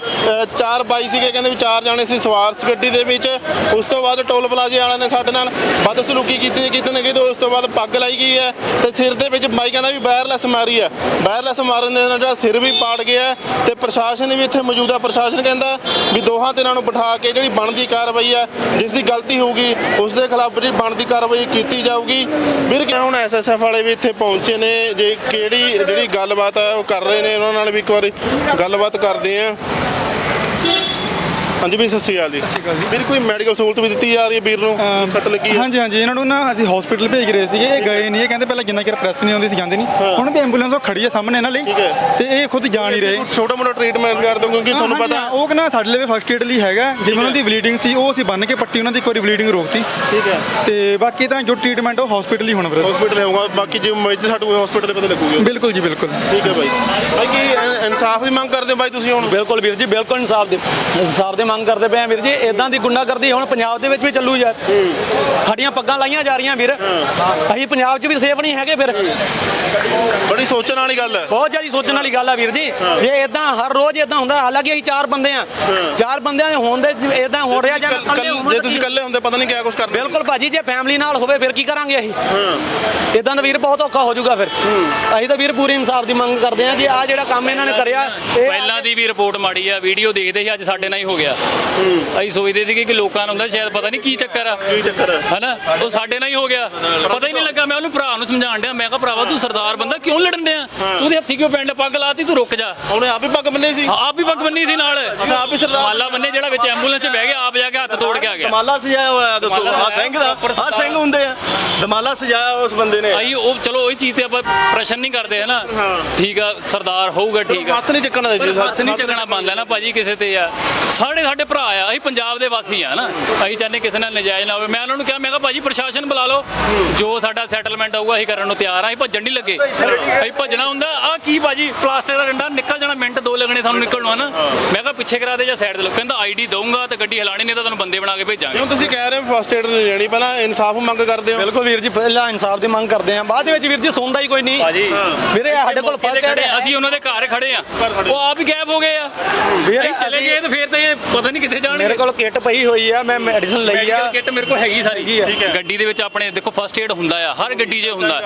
ਚਾਰ ਬਾਈ ਸੀਗੇ, ਕਹਿੰਦੇ ਵੀ ਚਾਰ ਜਾਣੇ ਸੀ ਸਵਾਰ ਸੀ ਗੱਡੀ ਦੇ ਵਿੱਚ। ਉਸ ਤੋਂ ਬਾਅਦ ਟੋਲ ਪਲਾਜ਼ੇ ਵਾਲਿਆਂ ਨੇ ਸਾਡੇ ਨਾਲ ਬਦਸਲੂਕੀ ਕੀਤੀ ਕਿਤੇ ਨਾ ਕਿਤੇ ਉਸ ਤੋਂ ਬਾਅਦ ਪੱਗ ਲਾਈ ਗਈ ਹੈ ਤੇ ਸਿਰ ਦੇ ਵਿੱਚ ਬਾਈ ਕਹਿੰਦਾ ਵੀ ਵਾਇਰਲੈਸ ਮਾਰੀ ਹੈ। ਵਾਇਰਲੈਸ ਮਾਰਨ ਦੇ ਨਾਲ ਜਿਹੜਾ ਸਿਰ ਵੀ ਪਾੜ ਗਿਆ ਹੈ ਤੇ ਪ੍ਰਸ਼ਾਸਨ ਵੀ ਇੱਥੇ ਮੌਜੂਦਾ ਪ੍ਰਸ਼ਾਸਨ ਕਹਿੰਦਾ ਵੀ ਦੋਹਾਂ ਤਿੰਨਾਂ ਨੂੰ ਬਿਠਾ ਕੇ ਜਿਹੜੀ ਬਣਦੀ ਕਾਰਵਾਈ ਹੈ, ਜਿਸ ਦੀ ਗਲਤੀ ਹੋਊਗੀ, ਉਸ ਦੇ ਖਿਲਾਫ ਜਿਹੜੀ ਬਣਦੀ ਕਾਰਵਾਈ ਕੀਤੀ ਜਾਊਗੀ। ਵੀਰ ਕਿ ਹੁਣ ਐਸਐਸਐਫ ਵਾਲੇ ਵੀ ਇੱਥੇ ਪਹੁੰਚੇ ਨੇ? ਜੇ ਕਿਹੜੀ ਜਿਹੜੀ ਗੱਲਬਾਤ ਹੈ, ਉਹ ਕਰ ਰਹੇ ਨੇ? ਉਹਨਾਂ ਨਾਲ ਵੀ ਇੱਕ ਵਾਰੀ ਗੱਲਬਾਤ ਕਰਦੇ ਆ ਹਾਂਜੀ ਵੀ ਸਤਿ ਸ਼੍ਰੀ ਅਕਾਲ ਜੀ। ਵੀਰ ਕੋਈ ਮੈਡੀਕਲ ਸਹੂਲਤ ਵੀ ਦਿੱਤੀ ਜਾ ਰਹੀ ਹੈ ਵੀਰ ਨੂੰ? ਸੱਟ ਲੱਗੀ ਹੈ? ਹਾਂਜੀ ਹਾਂਜੀ। ਇਹਨਾਂ ਨੂੰ ਨਾ ਅਸੀਂ ਹਸਪੀਟਲ ਭੇਜ ਰਹੇ ਸੀਗੇ। ਇਹ ਗਏ ਨਹੀਂ। ਇਹ ਕਹਿੰਦੇ ਪਹਿਲਾਂ ਜਿੰਨਾ ਚਿਰ ਪ੍ਰੈਸ ਨਹੀਂ ਆਉਂਦੀ ਸੀ ਜਾਂਦੇ ਨਹੀਂ। ਹੁਣ ਵੀ ਐਂਬੂਲੈਂਸ ਉਹ ਖੜੀ ਹੈ ਸਾਹਮਣੇ ਇਹਨਾਂ ਲਈ। ਠੀਕ ਹੈ। ਤੇ ਇਹ ਖੁਦ ਜਾ ਨਹੀਂ ਰਹੇ। ਛੋਟਾ ਮੋਟਾ ਟ੍ਰੀਟਮੈਂਟ ਕਰ ਦੋ ਕਿਉਂਕਿ ਤੁਹਾਨੂੰ ਹਾਂਜੀ, ਪਤਾ ਹਾਂ, ਉਹ ਕਹਿੰਦਾ ਸਾਡੇ ਲਈ ਫਸਟ ਏਡ ਲਈ ਹੈਗਾ। ਜਿਵੇਂ ਉਹਨਾਂ ਦੀ ਬਲੀਡਿੰਗ ਸੀ ਉਹ ਅਸੀਂ ਬੰਨ ਕੇ ਪੱਟੀ ਉਹਨਾਂ ਦੀ ਇੱਕ ਵਾਰੀ ਬਲੀਡਿੰਗ ਰੋਕਤੀ। ਠੀਕ ਹੈ। ਤੇ ਬਾਕੀ ਤਾਂ ਜੋ ਟ੍ਰੀਟਮੈਂਟ ਉਹ ਹਸਪੀਟਲ ਹੀ ਹੋਣਾ ਵੀਰੇ ਹਸਪੀਟਲ ਹੋਊਗਾ। ਬਾਕੀ ਜੇ ਮੈਚ ਸਾਡੇ ਹਸਪੀਟਲ ਪਤਾ ਲੱਗੂਗਾ। ਬਿਲਕੁਲ ਜੀ ਬਿਲਕੁਲ। ਠੀਕ ਹੈ ਬਾਈ। ਬਾਈ ਕੀ ਇਨ- ਇਨਸਾਫ ਦੀ ਮੰਗ ਕਰਦੇ ਹੋ ਬਾਈ ਤੁਸੀਂ ਹੁਣ? ਬਿਲਕੁਲ ਵੀਰ ਜੀ ਬਿਲਕੁਲ ਇਨਸਾਫ ਦੀ ਇਨਸਾਫ ਦੀ ਮੰਗ ਕਰਦੇ ਪਏ ਆ ਵੀਰ ਜੀ ਇਦਾਂ ਦੀ ਗੁੰਡਾਗਰਦੀ ਹੁਣ ਪੰਜਾਬ ਦੇ ਵਿੱਚ ਵੀ ਚੱਲੂ ਯਾਰ ਸਾਡੀਆਂ ਪੱਗਾਂ ਲਾਈਆਂ ਜਾ ਰਹੀਆਂ ਵੀਰ। ਅਸੀਂ ਪੰਜਾਬ 'ਚ ਵੀ ਸੇਫ ਨਹੀਂ ਹੈਗੇ ਫਿਰ। ਬੜੀ ਸੋਚਣ ਵਾਲੀ ਗੱਲ ਹੈ। ਬਹੁਤ ਜ਼ਿਆਦਾ ਸੋਚਣ ਵਾਲੀ ਗੱਲ ਆ ਵੀਰ ਜੀ। ਜੇ ਇਦਾਂ ਹਰ ਰੋਜ਼ ਇਦਾਂ ਹੁੰਦਾ ਹਾਲਾਂਕਿ ਅਸੀਂ ਚਾਰ ਬੰਦੇ ਆ। ਚਾਰ ਬੰਦਿਆਂ ਦੇ ਹੋਣ ਦੇ ਇਦਾਂ ਹੋ ਰਿਹਾ ਜਾਂ ਜੇ ਤੁਸੀਂ ਇਕੱਲੇ ਹੁੰਦੇ ਪਤਾ ਨਹੀਂ ਕਿਆ ਕੁਝ ਕਰਨਾ ਬਿਲਕੁਲ ਭਾਜੀ ਜੇ ਫੈਮਿਲੀ ਨਾਲ ਹੋਵੇ ਫਿਰ ਕੀ ਕਰਾਂਗੇ ਅਸੀਂ? ਇਦਾਂ ਦਾ ਵੀਰ ਬਹੁਤ ਔਖਾ ਹੋ ਜਾਊਗਾ ਫਿਰ। ਅਸੀਂ ਤਾਂ ਵੀਰ ਪੂਰੀ ਇਨਸਾਫ ਦੀ ਮੰਗ ਕਰਦੇ ਆ ਜੀ ਆ ਜਿਹੜਾ ਕੰਮ ਇਹਨਾਂ ਨੇ ਕਰਿਆ ਇਹ ਪਹਿਲਾਂ ਦੀ ਵੀ ਰਿਪੋਰਟ ਮਾੜੀ ਆ ਵੀਡੀਓ ਦੇਖਦੇ ਸੀ ਅੱਜ ਸਾਡੇ ਨਾਲ ਹੀ ਹੋ ਗਿਆ। ਅਸੀਂ ਸੋਚਦੇ ਸੀਗੇ ਕਿ ਲੋਕਾਂ ਨੂੰ ਹੁੰਦਾ ਸ਼ਾਇਦ ਪਤਾ ਨਹੀਂ ਕੀ ਚੱਕਰ ਆ। ਕੀ ਚੱਕਰ ਹੈ ਹਨਾ? ਉਹ ਸਾਡੇ ਨਾਲ ਹੀ ਹੋ ਗਿਆ। ਪਤਾ ਹੀ ਨਹੀਂ ਲੱਗਾ ਮੈਂ ਉਹਨੂੰ ਭਰਾ ਨੂੰ ਸਮਝਾਉਣ ਡਿਆ। ਮੈਂ ਕਿਹਾ ਭਰਾਵਾ ਤੂੰ ਸਰਦਾਰ ਬੰਦਾ ਕਿਉਂ ਲੜਨ ਡਿਆ? ਤੂੰ ਉਹਦੇ ਹੱਥੀ ਕਿਉਂ ਪੈਂਡ ਪੱਗ ਲਾਤੀ? ਤੂੰ ਰੁਕ ਜਾ। ਉਹਨੇ ਆਪ ਹੀ ਪੱਗ ਬੰਨੀ ਸੀ। ਆਪ ਵੀ ਪੱਗ ਬੰਨੀ ਸੀ ਨਾਲ। ਅੱਛਾ, ਆਪ ਹੀ ਸਰਦਾਰ। ਮਾਲਾ ਬੰਨੇ ਜਿਹੜਾ ਵਿੱਚ ਐਂਬੂਲੈਂਸ 'ਚ ਬਹਿ ਗਿਆ ਆਪ ਜਾ ਕੇ ਹੱਥ ਤੋੜ ਕੇ ਆ ਗਿਆ। ਦਮਾਲਾ ਸਜਾਇਆ ਹੋਇਆ ਦੱਸੋ ਆ ਸਿੰਘ ਦਾ ਆ ਸਿੰਘ ਹੁੰਦੇ ਆ। ਦਮਾਲਾ ਸਜਾਇਆ ਉਸ ਬੰਦੇ ਨੇ। ਆਈ ਉਹ ਚਲੋ ਉਹੀ ਚੀਜ਼ ਤੇ ਆਪਾਂ ਪ੍ਰਸ਼ਨ ਨਹੀਂ ਕਰਦੇ ਹੈ। ਨਾ ਠੀਕ ਆ ਸਰਦਾਰ ਹੋਊਗਾ ਠੀਕ ਆ। ਹੱਥ ਨਹੀਂ ਚੱਕਣਾ ਜੀ ਹੱਥ ਨਹੀਂ ਚੱਕਣਾ ਬੰਦਾ ਨਾ ਭਾਜੀ ਕਿਸੇ ਤੇ ਆ। ਸਾਡੇ ਸਾਡੇ ਭਰਾ ਆ ਅਸੀਂ ਪੰਜਾਬ ਦੇ ਵਾਸੀ ਆ ਨਾ। ਅਸੀਂ ਚਾਹੁੰਦੇ ਕਿਸੇ ਨਾਲ ਨਜਾਇਜ਼ ਨਾ ਹੋਵੇ। ਮੈਂ ਉਹਨਾਂ ਨੂੰ ਕਿਹਾ ਮੈਂ ਕਿਹਾ ਭਾਜੀ ਪ੍ਰਸ਼ਾਸਨ ਬੁਲਾ ਲਓ। ਜੋ ਸਾਡਾ ਸੈਟਲਮੈਂਟ ਹੋਊਗਾ ਅਸੀਂ ਕਰਨ ਨੂੰ ਤਿਆਰ ਆ। ਅਸੀਂ ਭੱਜਣ ਨਹੀਂ ਲੱਗੇ। ਅਸੀਂ ਭੱਜਣਾ ਹੁੰਦਾ। ਆ ਕੀ ਭਾਜੀ ਪਲਾਸਟਿਕ ਦਾ ਡੰਡਾ ਨਿਕਲ ਜਾਣਾ। ਮਿੰਟ ਦੋ ਲੱਗਣੇ ਸਾਨੂੰ ਨਿਕਲਣ ਨੂੰ ਹਨਾ? ਮੈਂ ਕਿਹਾ ਪਿੱਛੇ ਕਰਾ ਦੇ ਜਾਂ ਸਾਈਡ ਤੇ ਲਓ। ਕਹਿੰਦਾ ਆਈਡੀ ਦਊਂਗਾ ਤੇ ਗੱਡੀ ਹਿਲਾਣੀ ਨਹੀਂ ਤਾਂ ਤੁਹਾਨੂੰ ਬੰਦੇ ਬਣਾ ਕੇ ਭੇਜਾਂਗੇ। ਤੁਸੀਂ ਕਹਿ ਰਹੇ ਹੋ ਫਸਟ ਏਡ ਨਹੀਂ ਲੈਣੀ? ਪਹਿਲਾਂ ਇਨਸਾਫ ਮੰਗ ਕਰਦੇ ਹੋ। ਬਿਲਕੁਲ ਵੀਰ ਜੀ ਪਹਿਲਾਂ ਇਨਸਾਫ ਦੀ ਮੰਗ ਕਰਦੇ ਆ। ਬਾਅਦ ਦੇ ਵਿੱਚ ਵੀਰ ਜੀ ਸੁਣਦਾ ਹੀ ਕੋਈ ਨਹੀਂ। ਭਾਜੀ ਵੀਰੇ ਸਾਡੇ ਕੋਲ ਖੜੇ ਆ, ਅਸੀਂ ਉਹਨਾਂ ਦੇ ਘਰ ਖੜੇ ਆ। ਉਹ ਆਪ ਹੀ ਗਾਇਬ ਹੋ ਗਏ ਆ। ਵੀਰ ਅਸੀਂ ਚਲੇ ਗਏ ਤੇ ਫਿਰ ਤਾਂ ਇਹ ਪਤਾ ਨਹੀਂ ਕਿੱਥੇ ਜਾਣਗੇ। ਮੇਰੇ ਕੋਲ ਕਿੱਟ ਪਈ ਹੋਈ ਆ ਮੈਂ ਮੈਡੀਸਨ ਲਈ ਆ। ਮੈਡੀਕਲ ਕਿੱਟ ਮੇਰੇ ਕੋਲ ਹੈਗੀ ਸਾਰੀ। ਹੈਗੀ ਆ। ਗੱਡੀ ਦੇ ਵਿੱਚ ਆਪਣੇ ਦੇਖੋ ਫਸਟ ਏਡ ਹੁੰਦਾ ਆ ਹਰ ਗੱਡੀ 'ਚ ਹੁੰਦਾ।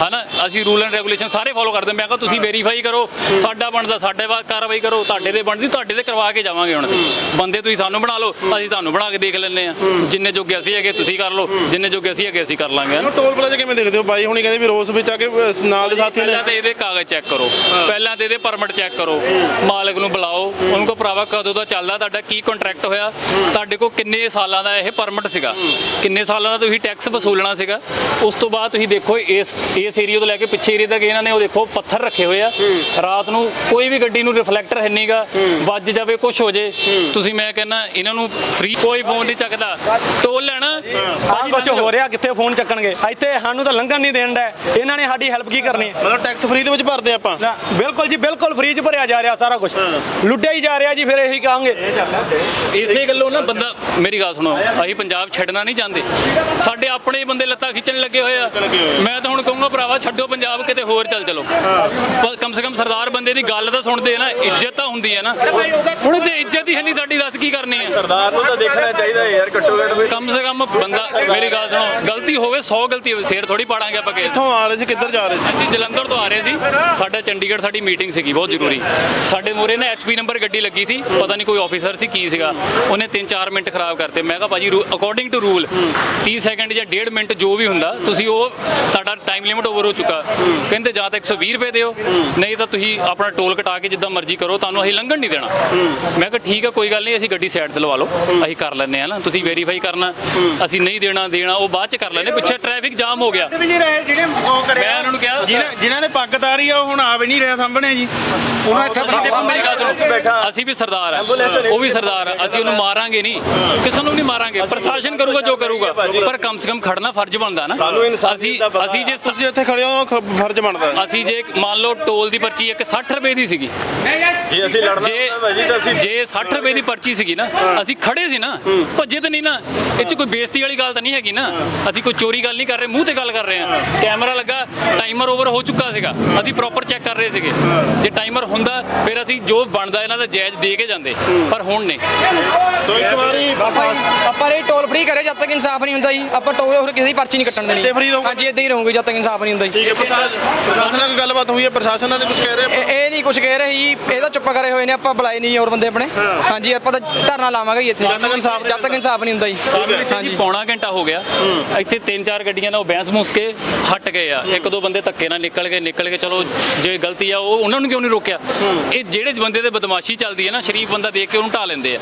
ਹਨਾ? ਅਸੀਂ ਰੂਲ ਐਂਡ ਰੈਗੂਲੇਸ਼ਨ ਸਾਰੇ ਫੋਲੋ ਕਰਦੇ ਮੈਂ ਕਿਹਾ ਤੁਸੀਂ ਵੈਰੀਫਾਈ ਕਰੋ ਸਾਡਾ ਬਣਦਾ ਸਾਡੇ ਬਾਅਦ ਕਾਰਵਾਈ ਕਰੋ ਤੁਹਾਡੇ ਦੇ ਬਣਦੀ ਤੁਹਾਡੇ ਤੇ ਕਰਵਾ ਕੇ ਜਾਵਾਂਗੇ ਹੁਣ ਅਸੀਂ। ਬੰਦੇ ਤੁਸੀਂ ਸਾਨੂੰ ਬਣਾ ਲਓ ਅਸੀਂ ਤੁਹਾਨੂੰ ਬਣਾ ਕੇ ਦੇਖ ਲੈਂਦੇ ਆ ਜਿੰਨੇ ਜੋਗੇ ਅਸੀਂ ਹੈਗੇ ਤੁਸੀਂ ਕਰ ਲਓ। ਜਿੰਨੇ ਜੋਗੇ ਅਸੀਂ ਹੈਗੇ ਅਸੀਂ ਕਰ ਲਾਂਗੇ ਹਨਾ। ਟੋਲ ਪਲਾਜ਼ਾ ਕਿਵੇਂ ਦੇਖਦੇ ਹੋ? ਬਾਈ ਹੁਣੀ ਕਹਿੰਦੇ ਵੀ ਰੋਸ ਵਿੱਚ ਆ ਕੇ ਅਹ, ਨਾਲ ਦੇ ਸਾਥੀਆਂ ਨੇ। ਪਹਿਲਾਂ ਤੇ ਇਹਦੇ ਕਾਗਜ਼ ਚੈੱਕ ਕਰੋ। ਪਹਿਲਾਂ ਤੇ ਇਹਦੇ ਪਰਮਿਟ ਚੈੱਕ ਕਰੋ। ਮਾਲਕ ਨੂੰ ਬੁਲਾਓ ਭਰਾਵਾ ਕਦੋਂ ਦਾ ਚੱਲਦਾ ਤੁਹਾਡਾ? ਕੀ ਕੰਟਰੈਕਟ ਹੋਇਆ? ਤੁਹਾਡੇ ਕੋ ਕਿੰਨੇ ਸਾਲਾਂ ਦਾ ਇਹ ਪਰਮਿਟ ਸੀਗਾ? ਕਿੰਨੇ ਸਾਲਾਂ ਦਾ ਤੁਸੀਂ ਟੈਕਸ ਵਸੂਲਣਾ ਸੀਗਾ? ਉਸ ਤੋਂ ਬਾਅਦ ਤੁਸੀਂ ਦੇਖੋ ਇਸ ਇਸ ਏਰੀਆ ਤੋਂ ਲੈ ਕੇ ਪਿੱਛੇ ਏਰੀਆ ਤੱਕ ਇਹਨਾਂ ਨੇ ਉਹ ਦੇਖੋ ਪੱਥਰ ਰੱਖੇ ਹੋਏ ਆ। ਰਾਤ ਨੂੰ ਕੋਈ ਵੀ ਗੱਡੀ ਨੂੰ ਰਿਫਲੈਕਟਰ ਹੈ ਨਹੀਂਗਾ। ਵੱਜ ਜਾਵੇ ਕੁਝ ਹੋ ਜੇ। ਤੁਸੀਂ ਮੈਂ ਕਹਿੰਦਾ ਇਹਨਾਂ ਨੂੰ ਫ੍ਰੀ ਕੋਈ ਫੋਨ ਨਹੀਂ ਚੱਕਦਾ। ਟੋਲ ਲੈਣਾ। ਆਹ ਕੁਝ ਹੋ ਰਿਹਾ ਕਿੱਥੇ ਫੋਨ ਚੱਕਣਗੇ? ਇੱਥੇ ਸਾਨੂੰ ਤਾਂ ਲੰਘਣ ਨਹੀਂ ਦੇਣ ਦਾ ਇਹਨਾਂ ਨੇ ਸਾਡੀ ਹੈਲਪ ਕੀ ਕਰਨੀ ਹੈ? ਮਤਲਬ ਟੈਕਸ ਫ੍ਰੀ ਦੇ ਵਿੱਚ ਭਰਦੇ ਆਪਾਂ? ਬਿਲਕੁਲ ਜੀ ਬਿਲਕੁਲ ਫ੍ਰੀ ਚ ਭਰਿਆ ਜਾ ਰਿਹਾ ਸਾਰਾ ਕੁਝ ਲੁੱਟਿਆ ਹੀ ਜਾ ਰਿਹਾ ਜੀ ਫਿਰ ਇਹੀ ਕਹਾਂਗੇ। ਇਸੇ ਗੱਲੋਂ ਨਾ ਬੰਦਾ ਮੇਰੀ ਗੱਲ ਸੁਣੋ ਅਸੀਂ ਪੰਜਾਬ ਛੱਡਣਾ ਨਹੀਂ ਚਾਹੁੰਦੇ। ਸਾਡੇ ਆਪਣੇ ਹੀ ਬੰਦੇ ਲੱਤਾਂ ਖਿੱਚਣ ਲੱਗੇ ਹੋਏ ਆ। ਮੈਂ ਤਾਂ ਹੁਣ ਕਹੂੰਗਾ ਭਰਾਵਾ ਛੱਡੋ ਪੰਜਾਬ ਕਿਤੇ ਹੋਰ ਚੱਲ ਚਲੋ। ਪਰ ਕਮ ਸੇ ਕਮ ਸਰਦਾਰ ਦੀ ਗੱਲ ਤਾਂ ਸੁਣਦੇ ਨਾ ਇੱਜ਼ਤ ਤਾਂ ਹੁੰਦੀ ਹੈ ਨਾ। ਹੁਣ ਤੇ ਇੱਜ਼ਤ ਹੀ ਹੈ ਨਹੀਂ ਸਾਡੀ ਦੱਸ ਕੀ ਕਰਨੀ ਹੈ ਸਰਦਾਰ ਨੂੰ ਤਾਂ ਦੇਖਣਾ ਚਾਹੀਦਾ ਯਾਰ ਘੱਟੋ ਘੱਟ ਵੀ। ਕਮ ਸੇ ਕਮ ਬੰਦਾ ਮੇਰੀ ਗੱਲ ਸੁਣੋ ਗਲਤੀ ਹੋਵੇ 100 ਗਲਤੀ ਹੋਵੇ ਸਿਰ ਥੋੜੀ ਪਾੜਾਂਗੇ ਆਪਾਂ ਕਿੱਥੋਂ ਆ ਰਹੇ ਸੀ ਕਿੱਧਰ ਜਾ ਰਹੇ ਸੀ? ਅਸੀਂ ਜਲੰਧਰ ਤੋਂ ਆ ਰਹੇ ਸੀ। ਸਾਡਾ ਚੰਡੀਗੜ੍ਹ ਸਾਡੀ ਮੀਟਿੰਗ ਸੀਗੀ ਬਹੁਤ ਜ਼ਰੂਰੀ। ਸਾਡੇ ਮੂਹਰੇ ਨਾ ਐਚਪੀ ਨੰਬਰ ਗੱਡੀ ਲੱਗੀ ਸੀ ਪਤਾ ਨਹੀਂ ਕੋਈ ਆਫੀਸਰ ਸੀ ਕੀ ਸੀਗਾ। ਉਹਨੇ 3-4 ਮਿੰਟ ਖਰਾਬ ਕਰਤੇ। ਮੈਂ ਕਿਹਾ ਭਾਜੀ ਅਕੋਰਡਿੰਗ ਟੂ ਰੂਲ 30 ਸੈਕਿੰਡ ਜਾਂ 1.5 ਮਿੰਟ ਜੋ ਵੀ ਹੁੰਦਾ ਤੁਸੀਂ ਉਹ ਸਾਡਾ ਟਾਈਮ ਲਿਮਿਟ ਓਵਰ ਹੋ ਚੁੱਕਾ। ਕਹਿੰਦੇ ਜਾਂ ਤਾਂ 120 ਰੁਪਏ ਦਿਓ ਨਹੀਂ ਤਾਂ ਤੁਸੀਂ ਆਪਣਾ ਟੋਲ ਕਟਾ ਕੇ ਜਿੱਦਾਂ ਮਰਜ਼ੀ ਕਰੋ ਤੁਹਾਨੂੰ ਅਸੀਂ ਲੰਘਣ ਨਹੀਂ ਦੇਣਾ। ਮੈਂ ਕਿਹਾ ਠੀਕ ਆ ਕੋਈ ਗੱਲ ਨਹੀਂ ਅਸੀਂ ਗੱਡੀ ਸਾਈਡ ਤੇ ਲਵਾ ਲਓ। ਅਸੀਂ ਕਰ ਲੈਂਦੇ ਆ ਨਾ ਤੁਸੀਂ ਵੈਰੀਫਾਈ ਕਰਨਾ। ਅਸੀਂ ਨਹੀਂ ਦੇਣਾ ਦੇਣਾ ਉਹ ਬਾਅਦ ਚ ਕਰ ਲੈਂਦੇ। ਪਿੱਛੇ ਟ੍ਰੈਫਿਕ ਜਾਮ ਹੋ ਗਿਆ। ਵੀ ਨਹੀਂ ਰਹੇ ਜਿਹੜੇ ਉਹ ਕਰਿਆ। ਮੈਂ ਉਹਨਾਂ ਨੂੰ ਕਿਹਾ ਜਿਨ੍ਹਾਂ ਜਿਨ੍ਹਾਂ ਨੇ ਪੱਗ ਤਾਰੀ ਆ ਉਹ ਹੁਣ ਆ ਵੀ ਨਹੀਂ ਰਿਹਾ ਸਾਹਮਣੇ ਜੀ। ਉਹਨਾਂ ਇੱਥੇ ਦੇਖੋ ਮੇਰੀ ਗੱਲ ਸੁਣੋ। ਅਸੀਂ ਵੀ ਸਰਦਾਰ ਆ। ਉਹ ਵੀ ਸਰਦਾਰ ਆ। ਅਸੀਂ ਉਹਨੂੰ ਮਾਰਾਂਗੇ ਨਹੀਂ। ਕਿਸੇ ਨੂੰ ਨਹੀਂ ਮਾਰਾਂਗੇ। ਪ੍ਰਸ਼ਾਸਨ ਕਰੂਗਾ ਜੋ ਕਰੂਗਾ। ਪਰ ਕਮ ਸੇ ਕਮ ਖੜਨਾ ਫਰਜ਼ ਬਣਦਾ ਨਾ। ਅਸੀਂ ਅਸੀਂ ਜੇ ਤੁਸੀਂ ਇੱਥੇ ਖੜੇ ਹੋ ਫਰਜ਼ ਬਣਦਾ। ਅਸੀਂ ਜੇ ਮੰਨ ਲਓ ਟੋਲ ਦੀ ਪਰਚੀ ਇੱਕ 60 ਰੁਪਏ ਦੀ ਸੀਗੀ। ਜੇ ਅਸੀਂ ਲੜਨਾ ਜੇ ਹੁੰਦਾ ਭਾਜੀ ਤਾਂ ਅਸੀਂ ਜੇ 60 ਰੁਪਏ ਦੀ ਪਰਚੀ ਸੀਗੀ ਨਾ ਅਸੀਂ ਖੜੇ ਸੀ ਨਾ ਭੱਜੇ ਤਾਂ ਨਹੀਂ ਨਾ ਇਹ ਚ ਕੋਈ ਬੇਇੱਜ਼ਤੀ ਵਾਲੀ ਗੱਲ ਤਾਂ ਨਹੀਂ ਹੈਗੀ ਨਾ। ਅਸੀਂ ਕੋਈ ਚੋਰੀ ਗੱਲ ਨਹੀਂ ਕਰ ਰਹੇ ਮੂੰਹ ਤੇ ਗੱਲ ਕਰ ਰਹੇ ਹਾਂ। ਕੈਮਰਾ ਲੱਗਾ ਟਾਈਮਰ ਓਵਰ ਹੋ ਚੁੱਕਾ ਸੀਗਾ। ਅਸੀਂ ਪ੍ਰੋਪਰ ਚੈੱਕ ਕਰ ਰਹੇ ਸੀਗੇ। ਜੇ ਟਾਈਮਰ ਹੁੰਦਾ ਫਿਰ ਅਸੀਂ ਜੋ ਬਣਦਾ ਇਹਨਾਂ ਦਾ ਜਾਇਜ਼ ਦੇ ਕੇ ਜਾਂਦੇ ਪਰ ਹੁਣ ਨਹੀਂ। ਸੋ ਇੱਕ ਵਾਰੀ ਆਪਾਂ ਇਹ ਟੋਲ ਫ੍ਰੀ ਕਰੇ ਜਦ ਤੱਕ ਇਨਸਾਫ ਨਹੀਂ ਹੁੰਦਾ ਜੀ। ਆਪਾਂ ਟੋਲ ਹੋਰ ਕਿਸੇ ਦੀ ਪਰਚੀ ਨਹੀਂ ਕੱਟਣ ਦੇਣੀ? ਹਾਂਜੀ ਇਦਾਂ ਹੀ ਰਹੂਗੇ ਜਦ ਤੱਕ ਇਨਸਾਫ ਨਹੀਂ ਹੁੰਦਾ ਜੀ। ਠੀਕ ਹੈ ਪ੍ਰਸ਼ਾਸਨ ਪ੍ਰਸ਼ਾਸਨ ਨਾਲ ਕੋਈ ਗੱਲਬਾਤ ਹੋਈ ਹੈ? ਪ੍ਰਸ਼ਾਸਨ ਨਾਲ ਕੁਝ ਕਹਿ ਰਹੇ ਇਹ ਇਹ ਨਹੀਂ ਕੁਝ ਕਹਿ ਰਹੇ ਜੀ। ਇਹ ਤਾਂ ਚੁੱਪ ਕਰੇ ਹੋਏ ਨੇ ਆਪਾਂ ਬੁਲਾਏ ਨਹੀਂ ਹੋਰ ਬੰਦੇ ਆਪਣੇ। ਹਾਂਜੀ ਆਪਾਂ ਤਾਂ ਧਰਨਾ ਲਾਵਾਂਗੇ ਜੀ ਇੱਥੇ। ਜਦ ਤੱਕ ਇਨਸਾਫ਼ ਨਹੀਂ ਜਦ ਤੱਕ ਇਨਸਾਫ ਨਹੀਂ ਹੁੰਦਾ ਜੀ। ਹਾਂਜੀ। ਪੌਣਾ ਘੰਟਾ ਹੋ ਗਿਆ। ਇੱਥੇ ਤਿੰਨ ਚਾਰ ਗੱਡੀਆਂ ਨਾਲ ਉਹ ਬੈਂਸ ਮੂਸ ਕੇ ਹਟ ਗਏ ਆ। ਇੱਕ ਦੋ ਬੰਦੇ ਧੱਕੇ ਨਾਲ ਨਿਕਲ ਗਏ ਨਿਕਲ ਕੇ ਚਲੋ ਜੇ ਗਲਤੀ ਆ ਉਹ ਉਹਨਾਂ ਨੂੰ ਕਿਉਂ ਨਹੀਂ ਰੋਕਿਆ? ਇਹ ਜਿਹੜੇ ਬੰਦੇ ਤੇ ਬਦਮਾਸ਼ੀ ਚੱਲਦੀ ਹੈ ਨਾ ਸ਼ਰੀਫ ਬੰਦਾ ਦੇਖ ਕੇ ਉਹਨੂੰ ਢਾ ਲੈਂਦੇ ਆ।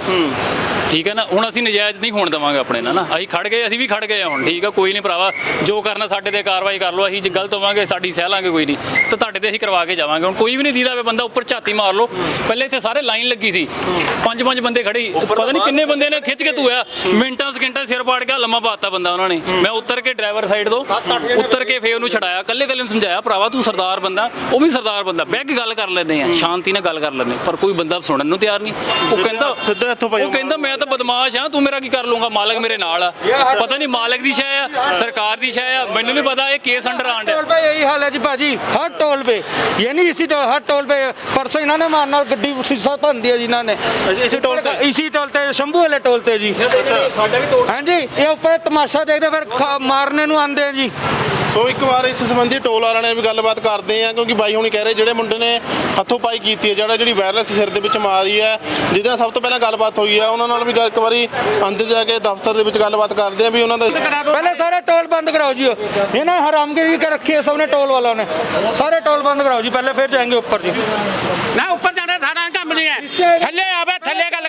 ਠੀਕ ਹੈ ਨਾ? ਹੁਣ ਅਸੀਂ ਨਜਾਇਜ਼ ਨਹੀਂ ਹੋਣ ਦੇਵਾਂਗੇ ਆਪਣੇ ਨਾਲ ਨਾ। ਅਸੀਂ ਖੜ ਗਏ ਅਸੀਂ ਵੀ ਖੜ ਗਏ ਹੁਣ ਠੀਕ ਆ? ਕੋਈ ਨਹੀਂ ਭਰਾਵਾ ਜੋ ਕਰਨਾ ਸਾਡੇ ਤੇ ਕਾਰਵਾਈ ਕਰ ਲਓ ਅਸੀਂ ਜੇ ਗਲਤ ਹੋਵਾਂਗੇ ਸਾਡੀ ਸਹਿ ਲਾਂਗੇ ਕੋਈ ਨਹੀਂ। ਤਾਂ ਤੁਹਾਡੇ ਤੇ ਅਸੀਂ ਕਰਵਾ ਕੇ ਜਾਵਾਂਗੇ। ਹੁਣ ਕੋਈ ਵੀ ਨਹੀਂ ਦੀਦਾ ਵੇ ਬੰਦਾ ਉੱਪਰ ਝਾਤੀ ਮਾਰ ਲਓ ਪਹਿਲੇ ਇੱਥੇ ਸਾਰੇ ਲਾਈਨ ਲੱਗੀ ਸੀ ਪੰਜ ਪੰਜ ਬੰਦੇ ਖੜੇ ਸੀ। ਪਤਾ ਨਹੀਂ ਕਿੰਨੇ ਬੰਦੇ ਨੇ ਖਿੱਚ ਕੇ ਧੂਆ ਮਿੰਟਾਂ ਸਕਿੰਟਾਂ ਸਿਰ ਪਾੜ ਕੇ ਲੰਮਾ ਪਾਤਾ ਬੰਦਾ ਉਹਨਾਂ ਨੇ ਮੈਂ ਉੱਤਰ ਕੇ ਡਰਾਈਵਰ ਸਾਈਡ ਤੋਂ ਉੱਤਰ ਕੇ ਫੇਰ ਉਹਨੂੰ ਛਡਾਇਆ ਕੱਲੇ ਕੱਲੇ ਨੂੰ ਸਮਝਾਇਆ ਭਰਾਵਾ ਤੂੰ ਸਰਦਾਰ ਬੰਦਾ ਉਹ ਵੀ ਸਰਦਾਰ ਬੰਦਾ ਬਹਿ ਕੇ ਗੱਲ ਕਰ ਲੈਂਦੇ ਆ ਸ਼ਾਂਤੀ ਨਾਲ ਗੱਲ ਕਰ ਲੈਂਦੇ ਪਰ ਕੋਈ ਬੰਦਾ ਸੁਣਨ ਨੂੰ ਤਿਆਰ ਨਹੀਂ ਉਹ ਕਹਿੰਦਾ ਸਿੱਧਾ ਇੱਥੋਂ ਭਾਈ ਉਹ ਕਹਿੰਦਾ ਮੈਂ ਤਾਂ ਬਦਮਾਸ਼ ਆ ਤੂੰ ਮੇਰਾ ਕੀ ਕਰ ਲੂੰਗਾ ਮਾਲਕ ਮੇਰੇ ਨਾਲ ਆ ਪਤਾ ਨਹੀਂ ਮਾਲਕ ਦੀ ਸ਼ੈ ਆ ਸਰਕਾਰ ਦੀ ਸ਼ੈ ਆ ਮੈਨੂੰ ਨਹੀਂ ਪਤਾ ਇਹ ਕੇਸ ਅੰਡਰ ਆਂਡ टोल पे यही हाल है जी भाजी हर टोल पे ये नहीं इसी टोल हर ਟੋਲ ਪੇ ਪਰਸੋਂ ਇਹਨਾਂ ਨੇ ਮਾਰਨ ਨਾਲ ਗੱਡੀ ਸੀਸਾ ਭੰਦੀ ਹੈ ਜੀ ਇਹਨਾਂ ਨੇ। ਇਸੇ ਟੋਲ ਤੇ? ਇਸੇ ਟੋਲ ਤੇ ਸ਼ੰਭੂ ਵਾਲੇ ਟੋਲ ਤੇ ਜੀ। ਹਾਂਜੀ ਇਹ ਉੱਪਰ ਤਮਾਸ਼ਾ ਦੇਖਦੇ ਫਿਰ ਮਾਰਨੇ ਨੂੰ ਆਂਦੇ ਆ ਜੀ। ਸੋ ਇੱਕ ਵਾਰ ਇਸ ਸੰਬੰਧੀ ਟੋਲ ਵਾਲਿਆਂ ਨਾਲ ਵੀ ਗੱਲਬਾਤ ਕਰਦੇ ਆ ਕਿਉਂਕਿ ਬਾਈ ਹੁਣੀ ਕਹਿ ਰਹੇ ਜਿਹੜੇ ਮੁੰਡੇ ਨੇ ਹੱਥੋਂ ਪਾਈ ਕੀਤੀ ਹੈ ਜਿਹੜਾ ਜਿਹੜੀ ਵਾਇਰਲੈਸ ਸਿਰ ਦੇ ਵਿੱਚ ਮਾਰੀ ਹੈ ਜਿਹਦੇ ਨਾਲ ਸਭ ਤੋਂ ਪਹਿਲਾਂ ਗੱਲਬਾਤ ਹੋਈ ਹੈ ਉਹਨਾਂ ਨਾਲ ਵੀ ਇੱਕ ਵਾਰੀ ਅੰਦਰ ਜਾ ਕੇ ਦਫ਼ਤਰ ਦੇ ਵਿੱਚ ਗੱਲਬਾਤ ਕਰਦੇ ਆ ਵੀ ਉਹਨਾਂ ਦਾ ਪਹਿਲੇ ਸਾਰੇ ਟੋਲ ਬੰਦ ਕਰਾਓ ਜੀ ਇਹਨਾਂ ਹਰਾਮਗਰੀ ਕਰ ਰੱਖੀ ਹੈ ਸਭ ਨੇ ਟੋਲ ਵਾਲਿਆਂ ਨੇ। ਸਾਰੇ ਟੋਲ ਬੰਦ ਕਰਾਓ ਜੀ ਪਹਿਲੇ ਫਿਰ ਜਾਏਗੇ ਉੱਪਰ ਜੀ। ਨਾ ਉੱਪਰ ਜਾਣਾ ਸਾਡਾ ਕੰਮ ਨਹੀਂ ਹੈ। ਥੱਲੇ ਆਵੇ ਥੱਲੇ ਗੱਲ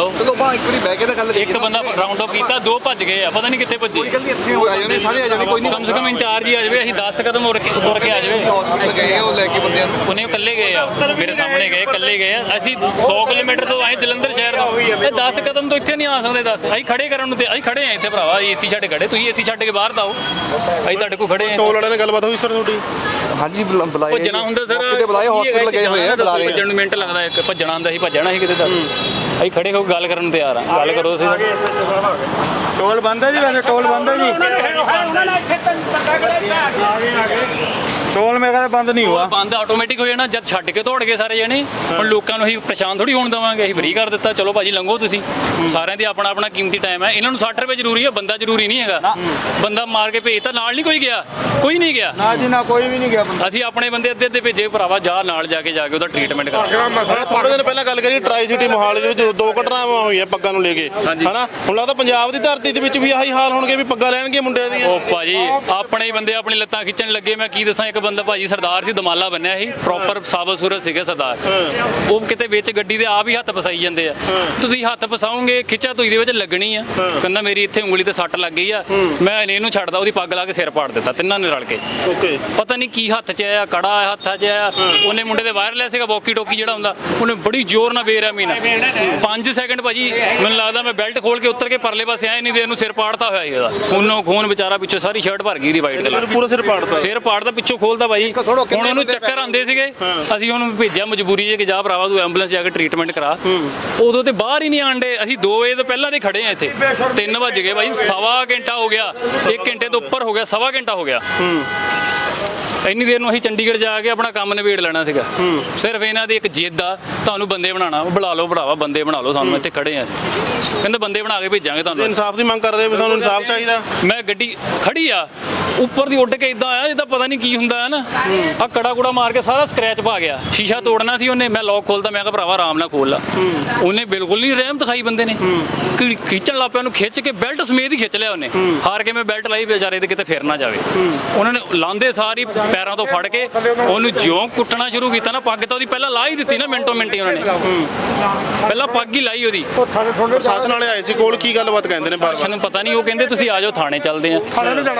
ਲਿਆਓ ਚਲੋ ਬਾ ਇੱਕ ਵਾਰੀ ਬਹਿ ਕੇ ਤਾਂ ਗੱਲ ਇੱਕ ਬੰਦਾ ਰਾਉਂਡ ਅਪ ਕੀਤਾ ਦੋ ਭੱਜ ਗਏ ਆ ਪਤਾ ਨਹੀਂ ਕਿੱਥੇ ਭੱਜੇ। ਇੱਥੇ ਆ ਜਾਣੇ ਸਾਰੇ ਆ ਜਾਣੇ ਕੋਈ ਨਹੀਂ ਕਮ ਸੇ ਕਮ ਇੰਚਾਰਜ ਹੀ ਆ ਜਾਵੇ ਅਸੀਂ 10 ਕਦਮ ਉਰ ਕੇ ਤੁਰ ਕੇ ਆ ਜਾਵੇ। ਹਸਪੀਟਲ ਗਏ ਉਹ ਲੈ ਕੇ ਬੰਦਿਆਂ ਨੂੰ। ਉਹਨੇ ਇਕੱਲੇ ਗਏ ਆ ਮੇਰੇ ਸਾਹਮਣੇ ਗਏ ਇਕੱਲੇ ਗਏ ਆ। ਅਸੀਂ 100 ਕਿਲੋਮੀਟਰ ਤੋਂ ਆਏ ਜਲੰਧਰ ਸ਼ਹਿਰ ਤੋਂ। ਇਹ 10 ਕਦਮ ਤੋਂ ਇੱਥੇ ਨਹੀਂ ਆ ਸਕਦੇ ਦੱਸ। ਅਸੀਂ ਖੜੇ ਕਰਨ ਨੂੰ ਤੇ ਅਸੀਂ ਖੜੇ ਆ ਇੱਥੇ ਭਰਾਵਾ ਏਸੀ ਛੱਡ ਖੜੇ। ਤੁਸੀਂ ਏਸੀ ਛੱਡ ਕੇ ਬਾਹਰ ਤਾਓ ਅਸੀਂ ਤੁਹਾਡੇ ਕੋਲ ਖੜੇ ਆ। ਟੋਲ ਵਾਲਿਆਂ ਨੇ ਗੱਲਬਾਤ ਹੋਈ ਸਰ ਤੁਹਾਡੀ? ਹਾਂਜੀ ਬੁਲਾ- ਬੁਲਾਏ ਭੱਜਣਾ ਹੁੰਦਾ ਸਰ ਮੌਕੇ ਤੇ ਬੁਲਾਏ ਹਸਪੀਟਲ ਗਏ ਹੋਏ ਆ ਬੁਲਾ ਰਹੇ ਭੱਜਣ ਨੂੰ ਮਿੰਟ ਲੱਗਦਾ ਇੱਕ ਭੱਜਣਾ ਹੁੰਦਾ ਸੀ ਭੱਜਣਾ ਸੀ ਕਿਤੇ ਦੱਸ ਅਸੀਂ ਖੜੇ ਹੋ ਕੇ ਗੱਲ ਕਰਨ ਨੂੰ ਤਿਆਰ ਆ ਗੱਲ ਕਰੋ ਤੁਸੀਂ ਟੋਲ ਬੰਦ ਹੈ ਜੀ ਵੈਸੇ ਟੋਲ ਬੰਦ ਹੈ ਜੀ ਟੋਲ ਮੇਗਾ ਬੰਦ ਨਹੀਂ ਹੋਆ। ਬੰਦ ਆਟੋਮੈਟਿਕ ਹੋ ਜਾਣਾ ਜਦ ਛੱਡ ਕੇ ਤੋੜ ਗਏ ਸਾਰੇ ਜਣੇ। ਹੁਣ ਲੋਕਾਂ ਨੂੰ ਅਸੀਂ ਪਰੇਸ਼ਾਨ ਥੋੜੀ ਹੋਣ ਦਵਾਂਗੇ ਅਸੀਂ ਫ੍ਰੀ ਕਰ ਦਿੱਤਾ। ਚਲੋ ਭਾਜੀ ਲੰਘੋ ਤੁਸੀਂ। ਸਾਰਿਆਂ ਦੇ ਆਪਣਾ ਆਪਣਾ ਕੀਮਤੀ ਟਾਈਮ ਹੈ। ਇਹਨਾਂ ਨੂੰ 60 ਰੁਪਏ ਜ਼ਰੂਰੀ ਹੈ ਬੰਦਾ ਜ਼ਰੂਰੀ ਨਹੀਂ ਹੈਗਾ। ਬੰਦਾ ਮਾਰ ਕੇ ਭੇਜਤਾ ਨਾਲ ਨਹੀਂ ਕੋਈ ਗਿਆ। ਕੋਈ ਨਹੀਂ ਗਿਆ। ਨਾ ਜੀ ਨਾ ਕੋਈ ਵੀ ਨਹੀਂ ਗਿਆ ਬੰਦਾ। ਅਸੀਂ ਆਪਣੇ ਬੰਦੇ ਅੱਧੇ ਅੱਧੇ ਭੇਜੇ ਭਰਾਵਾ ਜਾ ਨਾਲ ਜਾ ਕੇ ਜਾ ਕੇ ਉਹਦਾ ਟ੍ਰੀਟਮੈਂਟ ਕਰਾ। ਥੋੜੇ ਦਿਨ ਪਹਿਲਾਂ ਗੱਲ ਕਰੀ ਟਰਾਈ ਸਿਟੀ ਮੋਹਾਲੀ ਦੇ ਵਿੱਚ ਦੋ ਘਟਨਾਵਾਂ ਹੋਈਆਂ ਪੱਗਾਂ ਨੂੰ ਲੈ ਕੇ। ਹਨਾ? ਹੁਣ ਲੱਗਦਾ ਪੰਜਾਬ ਦੀ ਧਰਤੀ ਦੇ ਵਿੱਚ ਵੀ ਆਹੀ ਹਾਲ ਹੋਣਗੇ ਵੀ ਪੱਗਾਂ ਲੈਣਗੇ ਮੁੰਡਿਆਂ ਦੀਆਂ। ਉਹ ਭਾਜੀ ਆਪਣੇ ਹੀ ਬੰਦੇ ਆਪਣੀ ਲੱਤਾਂ ਖਿੱਚਣ ਲੱਗੇ ਮੈਂ ਕੀ ਦੱਸਾਂ ਇੱਕ ਬੰਦਾ ਭਾਜੀ ਸਰਦਾਰ ਸੀ ਦਮਾਲਾ ਬੰਨਿਆ ਸੀ ਪ੍ਰੋਪਰ ਸਾਬਤ ਸੂਰਤ ਸੀਗੇ ਸਰਦਾਰ। ਉਹ ਕਿਤੇ ਵਿੱਚ ਗੱਡੀ ਦੇ ਆਪ ਹੀ ਹੱਥ ਫਸਾਈ ਜਾਂਦੇ ਆ। ਤੁਸੀਂ ਹੱਥ ਫਸਾਓਗੇ ਖਿੱਚਾ ਤੁਸੀਂ ਦੇ ਵਿੱਚ ਲੱਗਣੀ ਆ। ਕਹਿੰਦਾ ਮੇਰੀ ਇੱਥੇ ਉਂਗਲੀ ਤੇ ਸੱਟ ਲੱਗ ਗਈ ਆ। ਮੈਂ ਇਹਨੂੰ ਛੱਡਦਾ ਉਹਦੀ ਪੱਗ ਲਾ ਕੇ ਸਿਰ ਪਾੜ ਦਿੱਤਾ ਤਿੰਨਾਂ ਨੇ ਰਲ ਕੇ। ਓਕੇ। ਪਤਾ ਨਹੀਂ ਕੀ ਹੱਥ 'ਚ ਆਇਆ ਕੜਾ ਆਇਆ ਹੱਥਾਂ 'ਚ ਆਇਆ। ਉਹਨੇ ਮੁੰਡੇ ਦੇ ਵਾਇਰਲੈਸ ਸੀਗਾ ਵੋਕੀ ਟੋਕੀ ਜਿਹੜਾ ਹੁੰਦਾ ਉਹਨੇ ਬੜੀ ਜ਼ੋਰ ਨਾਲ ਬੇਰਹਿਮੀ ਨਾਲ 5 ਸੈਕਿੰਡ ਭਾਜੀ ਮੈਨੂੰ ਲੱਗਦਾ ਮੈਂ ਬੈਲਟ ਖੋਲ ਕੇ ਉੱਤਰ ਕੇ ਪਰਲੇ ਪਾਸੇ ਆਏ ਨਹੀਂ ਦੇ ਇਹਨੂੰ ਸਿਰ ਪਾੜਤਾ ਹੋਇਆ ਇਹਦਾ ਖੂਨੋਂ ਖੂਨ ਵਿਚਾਰਾ ਪਿੱਛੋਂ ਸਾਰੀ ਸ਼ਰਟ ਭਰ ਗਈ ਇਹਦੀ ਵਾਈਟ ਕਲਰ ਪੂਰਾ ਸਿਰ ਪਾੜਤਾ। ਸਿਰ ਪਾੜਦਾ ਪਿੱਛੋਂ ਖੋਲਦਾ ਭਾਜੀ ਹੁਣ ਉਹਨੂੰ ਚੱਕਰ ਆਉਂਦੇ ਸੀਗੇ। ਅਸੀਂ ਉਹਨੂੰ ਭੇਜਿਆ ਮਜਬੂਰੀ 'ਚ ਕਿ ਜਾ ਭਰਾਵਾ ਤੂੰ ਐਂਬੂਲੈਂਸ ਜਾ ਕੇ ਟ੍ਰੀਟਮੈਂਟ ਕਰਾ। ਉਦੋਂ ਤੇ ਬਾਹਰ ਹੀ ਨਹੀਂ ਆਂਡੇ ਅਸੀਂ 2 ਵਜੇ ਤੋਂ ਪਹਿਲਾਂ ਦੇ ਖੜੇ ਆ ਇੱਥੇ। 3 ਵਜ ਗਏ ਭਾਈ ਸਵਾ ਘੰਟਾ ਹੋ ਗਿਆ। 1 ਘੰਟੇ ਤੋਂ ਉੱਪਰ ਹੋ ਗਿਆ। ਸਵਾ ਘੰਟਾ ਹੋ ਗਿਆ। ਇੰਨੀ ਦੇਰ ਨੂੰ ਅਸੀਂ ਚੰਡੀਗੜ੍ਹ ਜਾ ਕੇ ਆਪਣਾ ਕੰਮ ਨਿਬੇੜ ਲੈਣਾ ਸੀਗਾ। ਸਿਰਫ ਇਹਨਾਂ ਦੀ ਇੱਕ ਜਿੱਦ ਆ ਤੁਹਾਨੂੰ ਬੰਦੇ ਬਣਾਉਣਾ ਬੁਲਾ ਲਓ ਭਰਾਵਾ ਬੰਦੇ ਬਣਾ ਲਓ ਸਾਨੂੰ ਇੱਥੇ ਖੜੇ ਆ। ਕਹਿੰਦੇ ਬੰਦੇ ਬਣਾ ਕੇ ਭੇਜਾਂਗੇ ਤੁਹਾਨੂੰ। ਇਨਸਾਫ ਦੀ ਮੰਗ ਕਰ ਰਹੇ ਵੀ ਸਾਨੂੰ ਇਨਸਾਫ ਚਾਹੀਦਾ। ਮੈਂ ਗੱਡੀ ਖੜੀ ਆ ਉੱਪਰ ਦੀ ਉੱਡ ਕੇ ਇਦਾਂ ਆਇਆ ਜਿੱਦਾਂ ਪਤਾ ਨਹੀਂ ਕੀ ਹੁੰਦਾ ਹੈ ਨਾ। ਆ ਕੜਾ ਕੁੜਾ ਮਾਰ ਕੇ ਸਾਰਾ ਸਕ੍ਰੈਚ ਪਾ ਗਿਆ। ਸ਼ੀਸ਼ਾ ਤੋੜਨਾ ਸੀ ਉਹਨੇ ਮੈਂ ਲੋਕ ਖੋਲਦਾ ਮੈਂ ਕਿਹਾ ਭਰਾਵਾ ਆਰਾਮ ਨਾਲ ਖੋਲ ਲਾ। ਉਹਨੇ ਬਿਲਕੁਲ ਨਹੀਂ ਰਹਿਮ ਦਿਖਾਈ ਬੰਦੇ ਨੇ। ਖਿੱਚਣ ਲੱਗ ਪਿਆ ਉਹਨੂੰ ਖਿੱਚ ਕੇ ਬੈਲਟ ਸਮੇਤ ਹੀ ਖਿੱਚ ਲਿਆ ਉਹਨੇ। ਹਾਰ ਕੇ ਮੈਂ ਬੈਲਟ ਲਾਈ ਵਿਚਾਰੇ ਤੇ ਕਿਤੇ ਫਿਰ ਨਾ ਜਾਵੇ। ਉਹਨਾਂ ਨੇ ਲਾਂਦੇ ਸਾਰੀ ਪੈਰਾਂ ਤੋਂ ਫੜ ਕੇ ਉਹਨੂੰ ਜਿਉਂ ਕੁੱਟਣਾ ਸ਼ੁਰੂ ਕੀਤਾ ਨਾ ਪੱਗ ਤਾਂ ਉਹਦੀ ਪਹਿਲਾਂ ਲਾ ਹੀ ਦਿੱਤੀ ਨਾ ਮਿੰਟੋ ਮਿੰਟੀ ਉਹਨਾਂ ਨੇ। ਪਹਿਲਾਂ ਪੱਗ ਹੀ ਲਾਈ ਉਹਦੀ। ਪ੍ਰਸ਼ਾਸਨ ਵਾਲੇ ਆਏ ਸੀ ਕੋਲ ਕੀ ਗੱਲਬਾਤ ਕਹਿੰਦੇ ਨੇ ਬਾਰ-ਬਾਰ? ਸਾਨੂੰ ਪਤਾ ਨਹੀਂ ਉਹ ਕਹਿੰਦੇ ਤੁਸੀਂ ਆ ਜਾਓ ਥਾਣੇ ਚੱਲਦੇ ਆ।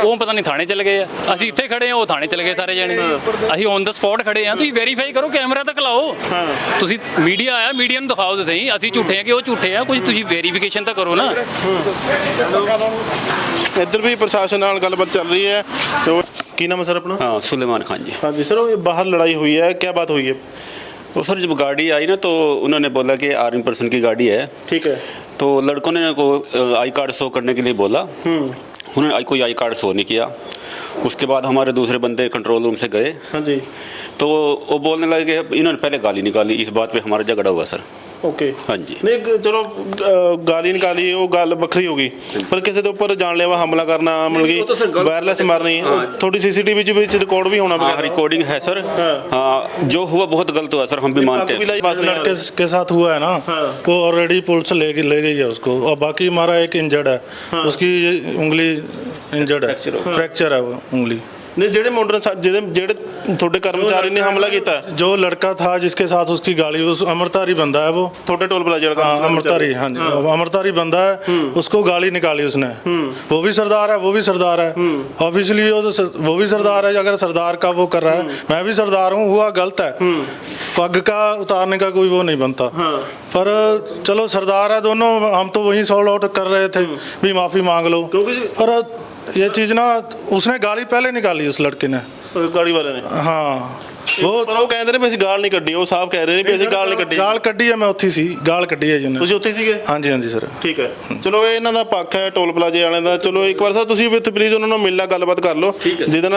ਉਹ ਪਤਾ ਨਹੀਂ ਥਾਣੇ ਚੱਲ ਗਏ ਆ। ਅਸੀਂ ਇੱਥੇ ਖੜੇ ਆ ਉਹ ਥਾਣੇ ਚੱਲ ਗਏ ਸਾਰੇ ਜਣੇ। ਅਸੀਂ ਔਨ ਦਾ ਸਪੌਟ ਖੜੇ ਆ। ਤੁਸੀਂ ਵੈਰੀਫਾਈ ਕਰੋ ਕੈਮਰਾ ਤੱਕ ਲਾਓ ਤੁਸੀਂ ਮੀਡੀਆ ਆਇਆ ਮੀਡੀਆ ਨੂੰ ਦਿਖਾਓ ਤੁਸੀਂ। ਅਸੀਂ ਝੂਠੇ ਆ ਕਿ ਉਹ ਝੂਠੇ ਆ? ਕੁਝ ਤੁਸੀਂ ਵੈਰੀਫਿਕੇਸ਼ਨ ਤਾਂ ਕਰੋ ਨਾ। ਇੱਧਰ ਵੀ ਪ੍ਰਸ਼ਾਸਨ ਨਾਲ ਗੱਲਬਾਤ ਚੱਲ ਰਹੀ ਹੈ। ਤੇ ਕੀ ਨਾਮ ਹੈ ਸਰ ਆਪਣਾ हाँ सुलेमान खान जी ਹਾਂਜੀ ਸਰ ਉਹ ਬਾਹਰ ਲੜਾਈ हुई है क्या बात हुई है वो सर जब गाड़ी आई ना तो उन्होंने बोला कि आर्मी पर्सन की गाड़ी है ठीक है तो लड़कों ने को आई कार्ड शो करने के लिए बोला उन्होंने आई कोई आई कार्ड शो नहीं किया उसके बाद हमारे दूसरे बंदे कंट्रोल रूम से गए हाँ जी तो वो बोलने लगे इन्होंने पहले गाली निकाली इस बात पे हमारा झगड़ा हुआ सर ਓਕੇ हाँ जी ਨਹੀਂ ਗ- ਚਲੋ ਅ, ਗਾਲੀ ਨਿਕਾਲੀ ਉਹ ਗੱਲ ਵੱਖਰੀ ਹੋ ਗਈ ਪਰ ਕਿਸੇ ਦੇ ਉੱਪਰ ਜਾਨਲੇਵਾ ਹਮਲਾ ਕਰਨਾ ਮਤਲਬ ਕਿ ਵਾਇਰਲੈਸ ਮਾਰਨੀ ਉਹ ਤੁਹਾਡੀ ਸੀਸੀਟੀਵੀ ਚ ਵਿੱਚ ਰਿਕਾਰਡ ਵੀ ਹੋਣਾ हाँ ਵਗੈਰਾ रिकॉर्डिंग है सर हाँ जो हुआ बहुत गलत हुआ सर हम भी मानते हैं बस लड़के के साथ हुआ है ना वो ऑलरेडी पुलिस ले ले गई है उसको और बाकी हमारा एक इंजर्ड है उसकी ये उंगली इंजर्ड है फ्रैक्चर है वो उंगली ਨਹੀਂ ਜਿਹੜੇ ਮੁੰਡੇ ਨੇ ਸਾ- ਜਿਹਦੇ ਜਿਹੜੇ ਤੁਹਾਡੇ ਕਰਮਚਾਰੀ ਨੇ ਹਮਲਾ ਕੀਤਾ जो लड़का था जिसके साथ उसकी गाड़ी उस अमरतारी बंदा है वो ਤੁਹਾਡੇ ਟੋਲ ਪਲਾਜ਼ਾ ਦਾ हाँ अमरतारी हाँ जी अमरतारी बंदा है उसको गाली निकाली उसने वो भी सरदार है वो भी सरदार है ऑब्वियसली वो तो सर- वो भी सरदार है अगर सरदार का वो कर रहा है मैं भी सरदार हूँ हुआ गलत है पग का उतारने का कोई वो नहीं बनता पर चलो सरदार है दोनों हम तो वही सॉल्व आउट कर रहे थे भी माफी मांग लो पर ये चीज ना उसने गाली पहले निकाली उस लड़के ने ਗਾੜੀ ਵਾਲੇ ਨੇ हाँ वो ਪਰ ਉਹ ਕਹਿੰਦੇ ਨੇ ਵੀ ਅਸੀਂ ਗਾਲ ਨਹੀਂ ਕੱਢੀ ਉਹ ਸਾਫ਼ ਕਹਿ ਰਹੇ ਨੇ ਵੀ ਅਸੀਂ ਗਾਲ ਨਹੀਂ ਕੱਢੀ ਗਾਲ ਕੱਢੀ ਹੈ ਮੈਂ ਉੱਥੇ ਸੀ ਗਾਲ ਕੱਢੀ ਹੈ ਜੀ ਉਹਨੇ ਤੁਸੀਂ ਉੱਥੇ ਸੀਗੇ ਹਾਂਜੀ ਹਾਂਜੀ ਸਰ ਠੀਕ ਹੈ ਚਲੋ ਇਹ ਇਹਨਾਂ ਦਾ ਪੱਖ ਹੈ ਟੋਲ ਪਲਾਜ਼ੇ ਵਾਲਿਆਂ ਦਾ ਚਲੋ ਇੱਕ ਵਾਰ ਸਰ ਤੁਸੀਂ ਵੀ ਉੱਥੇ ਪਲੀਜ਼ ਉਹਨਾਂ ਨਾਲ ਮਿਲਣਾ ਗੱਲਬਾਤ ਕਰ ਲਓ ਜਿਹਦੇ ਨਾਲ